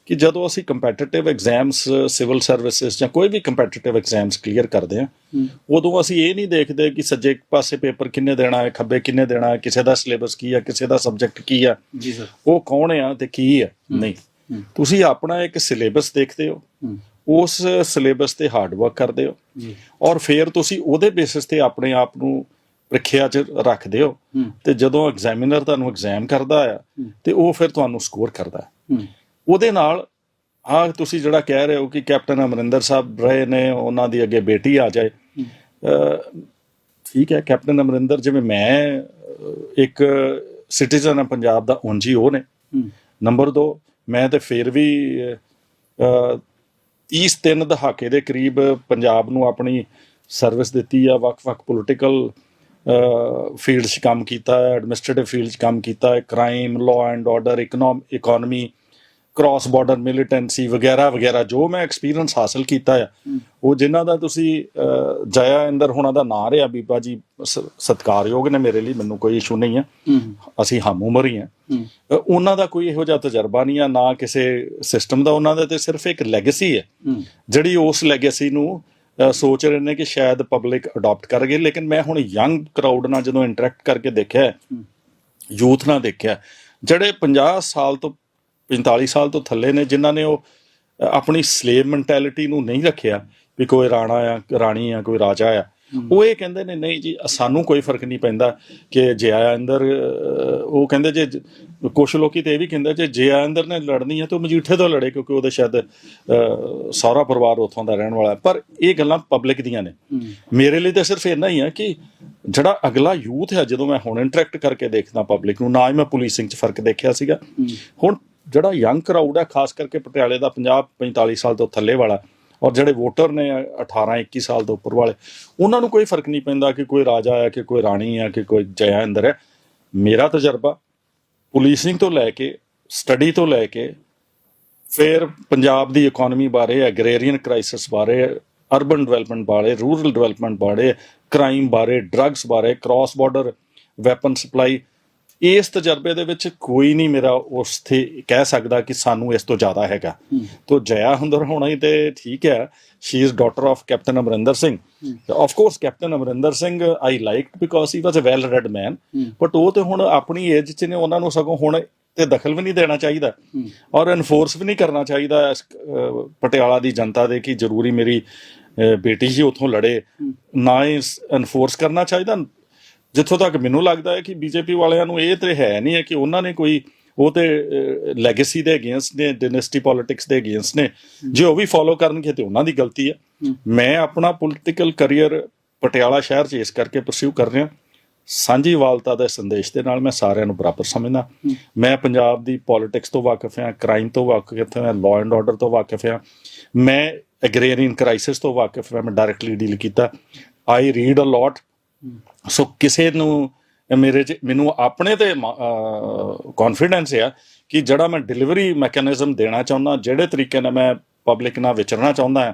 ਕਿ ਜਦੋਂ ਅਸੀਂ ਕੰਪੀਟੀਟਿਵ ਐਗਜ਼ਾਮਸ ਸਿਵਲ ਸਰਵਿਸਿਜ਼ ਜਾਂ ਕੋਈ ਵੀ ਕੰਪੀਟੀਟਿਵ ਐਗਜ਼ਾਮਸ ਕਲੀਅਰ ਕਰਦੇ ਹਾਂ ਹੂੰ। ਉਦੋਂ ਅਸੀਂ ਇਹ ਨਹੀਂ ਦੇਖਦੇ ਕਿ ਸੱਜੇ ਪਾਸੇ ਪੇਪਰ ਕਿੰਨੇ ਦੇਣਾ ਹੈ ਖੱਬੇ ਕਿੰਨੇ ਦੇਣਾ ਹੈ ਕਿਸੇ ਦਾ ਸਿਲੇਬਸ ਕੀ ਹੈ ਕਿਸੇ ਦਾ ਸਬਜੈਕਟ ਕੀ ਹੈ। ਜੀ ਸਰ। ਉਹ ਕੌਣ ਆ ਤੇ ਕੀ ਹੈ। ਨਹੀਂ। ਤੁਸੀਂ ਆਪਣਾ ਇੱਕ ਸਿਲੇਬਸ ਦੇਖਦੇ ਹੋ। ਉਸ ਸਿਲੇਬਸ ਤੇ ਹਾਰਡ ਵਰਕ ਕਰਦੇ ਹੋ। ਔਰ ਫਿਰ ਤੁਸੀਂ ਉਹਦੇ ਬੇਸਿਸ ਤੇ ਆਪਣੇ ਆਪ ਨੂੰ ਪ੍ਰੀਖਿਆ 'ਚ ਰੱਖਦੇ ਹੋ। ਤੇ ਜਦੋਂ ਐਗਜ਼ਾਮੀਨਰ ਤੁਹਾਨੂੰ ਐਗਜ਼ਾਮ ਕਰਦਾ ਆ। ਤੇ ਉਹ ਫਿਰ ਤੁਹਾਨੂੰ ਸਕੋਰ ਕਰਦਾ। ਉਹਦੇ ਨਾਲ ਆ ਤੁਸੀਂ ਜਿਹੜਾ ਕਹਿ ਰਹੇ ਹੋ ਕਿ ਕੈਪਟਨ ਅਮਰਿੰਦਰ ਸਾਹਿਬ ਰਹੇ ਨੇ ਉਹਨਾਂ ਦੀ ਅੱਗੇ ਬੇਟੀ ਆ ਜਾਏ। ਠੀਕ ਹੈ ਕੈਪਟਨ ਅਮਰਿੰਦਰ ਜਿਵੇਂ ਮੈਂ ਇੱਕ ਸਿਟੀਜ਼ਨ ਆ ਪੰਜਾਬ ਦਾ ਉਂਝ ਹੀ ਉਹ ਨੇ। ਨੰਬਰ 2 ਮੈਂ ਤੇ ਫਿਰ ਵੀ ਅਹ, 30 ਤਿੰਨ ਦਹਾਕੇ ਦੇ ਕਰੀਬ ਪੰਜਾਬ ਨੂੰ ਆਪਣੀ ਸਰਵਿਸ ਦਿੱਤੀ ਆ ਵੱਖ-ਵੱਖ ਪੋਲਿਟੀਕਲ ਫੀਲਡ 'ਚ ਕੰਮ ਕੀਤਾ ਹੈ ਐਡਮਿਨਿਸਟ੍ਰੇਟਿਵ ਫੀਲਡ 'ਚ ਕੰਮ ਕੀਤਾ ਹੈ ਕ੍ਰਾਈਮ ਲਾਅ ਐਂਡ ਆਰਡਰ ਇਕਨੋਮ ਇਕਨੋਮੀ ਕ੍ਰਾਸ ਬਾਰਡਰ ਮਿਲੀਟੈਂਸੀ ਵਗੈਰਾ ਵਗੈਰਾ ਜੋ ਮੈਂ ਐਕਸਪੀਰੀਅੰਸ ਹਾਸਲ ਕੀਤਾ ਆ ਉਹ ਜਿਨ੍ਹਾਂ ਦਾ ਤੁਸੀਂ ਜਇਆ ਇੰਦਰ ਹੋਣਾ ਦਾ ਨਾਂ ਰਿਹਾ ਬੀਬਾ ਜੀ ਸਤਿਕਾਰਯੋਗ ਨੇ ਮੇਰੇ ਲਈ ਮੈਨੂੰ ਕੋਈ ਇਸ਼ੂ ਨਹੀਂ ਹੂੰ। ਅਸੀਂ ਹਮ ਉਮਰ ਹੀ ਅ, ਉਹਨਾਂ ਦਾ ਕੋਈ ਇਹੋ ਜਿਹਾ ਤਜਰਬਾ ਨਹੀਂ ਆ ਨਾ ਕਿਸੇ ਸਿਸਟਮ ਦਾ ਉਹਨਾਂ ਦਾ ਤੇ ਸਿਰਫ ਇੱਕ ਲੈਗੇਸੀ ਹੈ। ਜਿਹੜੀ ਉਸ ਲੈਗੇਸੀ ਨੂੰ ਸੋਚ ਰਹੇ ਨੇ ਕਿ ਸ਼ਾਇਦ ਪਬਲਿਕ ਅਡਾਪਟ ਕਰਗੇ ਲੇਕਿਨ ਮੈਂ ਹੁਣ ਯੰਗ ਕਰਾਊਡ ਨਾਲ ਜਦੋਂ ਇੰਟਰੈਕਟ ਕਰਕੇ ਦੇਖਿਆ। ਯੂਥ ਨਾਲ ਦੇਖਿਆ ਜਿਹੜੇ 50 ਸਾਲ ਤੋਂ 45 ਸਾਲ ਤੋਂ ਥੱਲੇ ਨੇ ਜਿਨ੍ਹਾਂ ਨੇ ਉਹ ਆਪਣੀ ਸਲੇਵ ਮੈਂਟੈਲਿਟੀ ਨੂੰ ਨਹੀਂ ਰੱਖਿਆ ਵੀ ਕੋਈ ਰਾਣਾ ਆ ਰਾਣੀ ਆ ਕੋਈ ਰਾਜਾ ਆ। ਉਹ ਇਹ ਕਹਿੰਦੇ ਨੇ ਨਹੀਂ ਜੀ ਸਾਨੂੰ ਕੋਈ ਫ਼ਰਕ ਨਹੀਂ ਪੈਂਦਾ ਕਿ ਜੇ ਆਇਆ ਅੰਦਰ ਉਹ ਕਹਿੰਦੇ ਜੇ ਕੁਝ ਲੋਕੀ ਤੇ ਇਹ ਵੀ ਕਹਿੰਦੇ ਜੇ ਜੇ ਆਇਆ ਅੰਦਰ ਨੇ ਲੜਨੀ ਹੈ ਤਾਂ ਮਜੀਠੇ ਤੋਂ ਲੜੇ ਕਿਉਂਕਿ ਉਹਦੇ ਸ਼ਾਇਦ ਸਹੁਰਾ ਪਰਿਵਾਰ ਉੱਥੋਂ ਦਾ ਰਹਿਣ ਵਾਲਾ ਹੈ। ਪਰ ਇਹ ਗੱਲਾਂ ਪਬਲਿਕ ਦੀਆਂ ਨੇ। ਹੂੰ। ਮੇਰੇ ਲਈ ਤਾਂ ਸਿਰਫ ਇੰਨਾ ਹੀ ਆ ਕਿ ਜਿਹੜਾ ਅਗਲਾ ਯੂਥ ਹੈ ਜਦੋਂ ਮੈਂ ਹੁਣ ਇੰਟਰੈਕਟ ਕਰਕੇ ਦੇਖਦਾ ਪਬਲਿਕ ਨੂੰ ਨਾ ਹੀ ਮੈਂ ਪੁਲਿਸਿੰਗ 'ਚ ਫ਼ਰਕ ਦੇਖਿਆ ਸੀਗਾ। ਹੂੰ। ਹੁਣ ਜਿਹੜਾ ਯੰਗ ਕਰਾਊਡ ਹੈ, ਖਾਸ ਕਰਕੇ ਪਟਿਆਲੇ ਦਾ 50 45 ਸਾਲ ਤੋਂ ਥੱਲੇ ਵਾਲਾ, ਔਰ ਜਿਹੜੇ ਵੋਟਰ ਨੇ 18 21 ਸਾਲ ਤੋਂ ਉੱਪਰ ਵਾਲੇ, ਉਹਨਾਂ ਨੂੰ ਕੋਈ ਫ਼ਰਕ ਨਹੀਂ ਪੈਂਦਾ ਕਿ ਕੋਈ ਰਾਜਾ ਹੈ, ਕਿ ਕੋਈ ਰਾਣੀ ਹੈ, ਕਿ ਕੋਈ ਜਯਾ ਇੰਦਰ ਹੈ। ਮੇਰਾ ਤਜਰਬਾ ਪੁਲਿਸਿੰਗ ਤੋਂ ਲੈ ਕੇ ਸਟੱਡੀ ਤੋਂ ਲੈ ਕੇ, ਫਿਰ ਪੰਜਾਬ ਦੀ ਇਕਨੋਮੀ ਬਾਰੇ ਐਗਰੇਰੀਅਨ ਕ੍ਰਾਈਸਿਸ ਬਾਰੇ ਅਰਬਨ ਡਿਵੈਲਪਮੈਂਟ ਬਾਰੇ ਰੂਰਲ ਡਿਵੈਲਪਮੈਂਟ ਬਾਰੇ ਕ੍ਰਾਈਮ ਬਾਰੇ ਡਰੱਗਸ ਬਾਰੇ ਕ੍ਰਾਸ ਬਾਰਡਰ ਵੈਪਨ ਸਪਲਾਈ ਇਸ ਤਜਰਬੇ ਦੇ ਵਿੱਚ ਕੋਈ ਨਹੀਂ ਮੇਰਾ ਉਸ ਤੇ ਕਹਿ ਸਕਦਾ ਕਿ ਸਾਨੂੰ ਇਸ ਤੋਂ ਜ਼ਿਆਦਾ ਹੈਗਾ। ਤੋ ਜया ਹੁੰਦਰ ਹੋਣਾ ਹੀ ਤੇ ਠੀਕ ਹੈ। She is daughter of Captain Amarinder Singh. Of course Captain Amarinder Singh I liked because he was a well read man but ਉਹ ਤੇ ਹੁਣ ਆਪਣੀ ਏਜ 'ਚ ਨੇ ਉਹਨਾਂ ਨੂੰ ਸਗੋਂ ਹੁਣ ਤੇ ਦਖਲ ਵੀ ਨਹੀਂ ਦੇਣਾ ਚਾਹੀਦਾ। ਔਰ ਐਨਫੋਰਸ ਵੀ ਨਹੀਂ ਕਰਨਾ ਚਾਹੀਦਾ ਪਟਿਆਲਾ ਦੀ ਜਨਤਾ ਦੇ ਕਿ ਜ਼ਰੂਰੀ ਮੇਰੀ ਬੇਟੀ ਜੀ ਉੱਥੋਂ ਲੜੇ। ਨਾ ਹੀ ਐਨਫੋਰਸ ਕਰਨਾ ਚਾਹੀਦਾ ਜਿੱਥੋਂ ਤੱਕ ਮੈਨੂੰ ਲੱਗਦਾ ਹੈ ਕਿ ਬੀਜੇਪੀ ਵਾਲਿਆਂ ਨੂੰ ਇਹ ਤੇ ਹੈ ਨਹੀਂ ਹੈ ਕਿ ਉਹਨਾਂ ਨੇ ਕੋਈ, ਉਹ ਤੇ ਲੈਗੇਸੀ ਦੇ ਅਗੇਂਸਟ ਨੇ ਡਿਨੈਸਟੀ ਪੋਲਿਟਿਕਸ ਦੇ ਅਗੇਂਸਟ ਨੇ। ਜੇ ਉਹ ਵੀ ਫੋਲੋ ਕਰਨਗੇ ਤੇ ਉਹਨਾਂ ਦੀ ਗਲਤੀ ਹੈ। ਮੈਂ ਆਪਣਾ ਪੋਲਿਟੀਕਲ ਕੈਰੀਅਰ ਪਟਿਆਲਾ ਸ਼ਹਿਰ 'ਚ ਇਸ ਕਰਕੇ ਪਰਸਿਊ ਕਰ ਰਿਹਾ। ਸਾਂਝੀ ਵਾਲਤਾ ਦੇ ਸੰਦੇਸ਼ ਦੇ ਨਾਲ ਮੈਂ ਸਾਰਿਆਂ ਨੂੰ ਬਰਾਬਰ ਸਮਝਦਾ। ਮੈਂ ਪੰਜਾਬ ਦੀ ਪੋਲਿਟਿਕਸ ਤੋਂ ਵਾਕਿਫ ਹਾਂ ਕ੍ਰਾਈਮ ਤੋਂ ਵਾਕਿਫ ਹਾਂ ਲਾਅ ਐਂਡ ਆਰਡਰ ਤੋਂ ਵਾਕਿਫ ਹਾਂ। ਮੈਂ ਐਗਰੀਰੀਅਨ ਕ੍ਰਾਈਸਿਸ ਤੋਂ ਵਾਕਿਫ ਹਾਂ, ਮੈਂ ਡਾਇਰੈਕਟਲੀ ਡੀਲ ਕੀਤਾ। ਆਈ ਰੀਡ ਅ ਲੋਟ ਸੋ ਕਿਸੇ ਨੂੰ, ਮੇਰੇ 'ਚ, ਮੈਨੂੰ ਆਪਣੇ ਤੇ ਕੌਨਫੀਡੈਂਸ ਆ ਕਿ ਜਿਹੜਾ ਮੈਂ ਡਿਲੀਵਰੀ ਮੈਕੈਨਿਜ਼ਮ ਦੇਣਾ ਚਾਹੁੰਦਾ, ਜਿਹੜੇ ਤਰੀਕੇ ਨਾਲ ਮੈਂ ਪਬਲਿਕ ਨਾਲ ਵਿਚਰਨਾ ਚਾਹੁੰਦਾ ਹਾਂ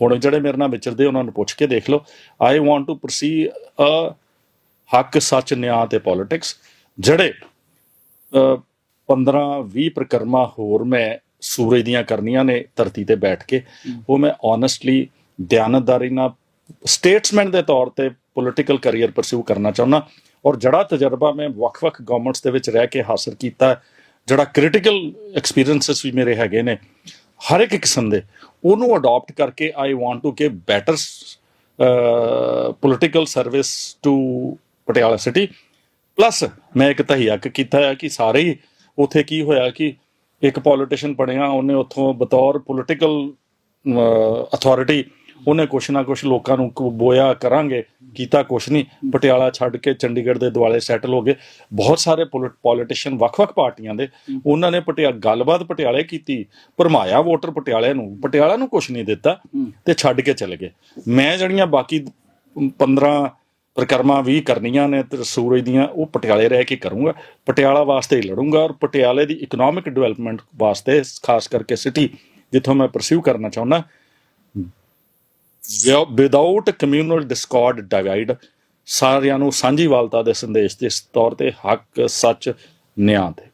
ਹੁਣ ਜਿਹੜੇ ਮੇਰੇ ਨਾਲ ਵਿਚਰਦੇ ਉਹਨਾਂ ਨੂੰ ਪੁੱਛ ਕੇ ਦੇਖ ਲਓ। ਆਈ ਵਾਂਟ ਟੂ ਪ੍ਰੋਸੀ ਅ ਹੱਕ, ਸੱਚ, ਨਿਆਂ ਤੇ ਪੋਲਿਟਿਕਸ ਜਿਹੜੇ 15 20 ਪ੍ਰਕਰਮਾ ਹੋਰ ਮੈਂ ਸੂਰਜ ਦੀਆਂ ਕਰਨੀਆਂ ਨੇ ਧਰਤੀ ਤੇ ਬੈਠ ਕੇ, ਉਹ ਮੈਂ ਓਨੈਸਟਲੀ ਦਿਆਨਤਦਾਰੀ ਨਾਲ ਸਟੇਟਸਮੈਂਟ ਦੇ ਤੌਰ ਤੇ ਪੋਲਿਟੀਕਲ ਕੈਰੀਅਰ ਪਰਸਿਊ ਕਰਨਾ ਚਾਹੁੰਦਾ। ਔਰ ਜਿਹੜਾ ਤਜਰਬਾ ਮੈਂ ਵੱਖ-ਵੱਖ ਗਵਰਨਮੈਂਟਸ ਦੇ ਵਿੱਚ ਰਹਿ ਕੇ ਹਾਸਲ ਕੀਤਾ। ਜਿਹੜਾ ਕ੍ਰਿਟੀਕਲ ਐਕਸਪੀਰੀਐਂਸਸ ਵੀ ਮੇਰੇ ਹੈਗੇ ਨੇ। ਹਰ ਇੱਕ ਕਿਸਮ ਦੇ। ਉਹਨੂੰ ਅਡਾਪਟ ਕਰਕੇ I want to give better political service to Patiala city plus ਮੈਂ ਇੱਕ ਤਹਿਯਕ ਕੀਤਾ ਹੈ ਕਿ ਸਾਰੇ ਹੀ ਉਥੇ ਕੀ ਹੋਇਆ ਕਿ ਇੱਕ ਪੋਲੀਟੀਸ਼ੀਅਨ ਬਣਿਆ। ਉਹਨੇ ਉੱਥੋਂ ਬਤੌਰ ਪੋਲਿਟੀਕਲ ਅਥਾਰਟੀ ਉਹਨੇ ਕੁਛ ਨਾ ਕੁਛ ਲੋਕਾਂ ਨੂੰ ਬੋਇਆ, ਕਰਾਂਗੇ, ਕੀਤਾ ਕੁਛ ਨਹੀਂ। ਪਟਿਆਲਾ ਛੱਡ ਕੇ ਚੰਡੀਗੜ੍ਹ ਦੇ ਦੁਆਲੇ ਸੈਟਲ ਹੋ ਗਏ। ਬਹੁਤ ਸਾਰੇ ਪੋਲੀਟੀਸ਼ੀਅਨ ਵੱਖ-ਵੱਖ ਪਾਰਟੀਆਂ ਦੇ, ਉਹਨਾਂ ਨੇ ਪਟਿਆ ਗੱਲਬਾਤ ਪਟਿਆਲੇ ਕੀਤੀ, ਭਰਮਾਇਆ ਵੋਟਰ ਪਟਿਆਲੇ ਨੂੰ। ਪਟਿਆਲਾ ਨੂੰ ਕੁਛ ਨਹੀਂ ਦਿੱਤਾ ਤੇ ਛੱਡ ਕੇ ਚਲੇ ਗਏ। ਮੈਂ ਜਿਹੜੀਆਂ ਬਾਕੀ 15 ਪ੍ਰਕਰਮਾਂ ਵੀ ਕਰਨੀਆਂ ਨੇ ਤੇ ਸੂਰਜ ਦੀਆਂ, ਉਹ ਪਟਿਆਲੇ ਰਹਿ ਕੇ ਕਰੂੰਗਾ। ਪਟਿਆਲਾ ਵਾਸਤੇ ਹੀ ਲੜੂੰਗਾ ਔਰ ਪਟਿਆਲੇ ਦੀ ਇਕਨੋਮਿਕ ਡਿਵੈਲਪਮੈਂਟ ਵਾਸਤੇ, ਖਾਸ ਕਰਕੇ ਸਿਟੀ ਜਿੱਥੋਂ ਮੈਂ ਪਰਸਿਊ ਕਰਨਾ ਚਾਹੁੰਦਾ ਵਿਦਆਊਟ ਕਮਿਊਨਲ ਡਿਸਕਾਰਡ ਡਿਵਾਈਡ ਸਾਰਿਆਂ ਨੂੰ ਸਾਂਝੀਵਾਲਤਾ ਦੇ ਸੰਦੇਸ਼ ਦੇ ਤੌਰ ਤੇ ਹੱਕ, ਸੱਚ, ਨਿਆਂ ਤੇ।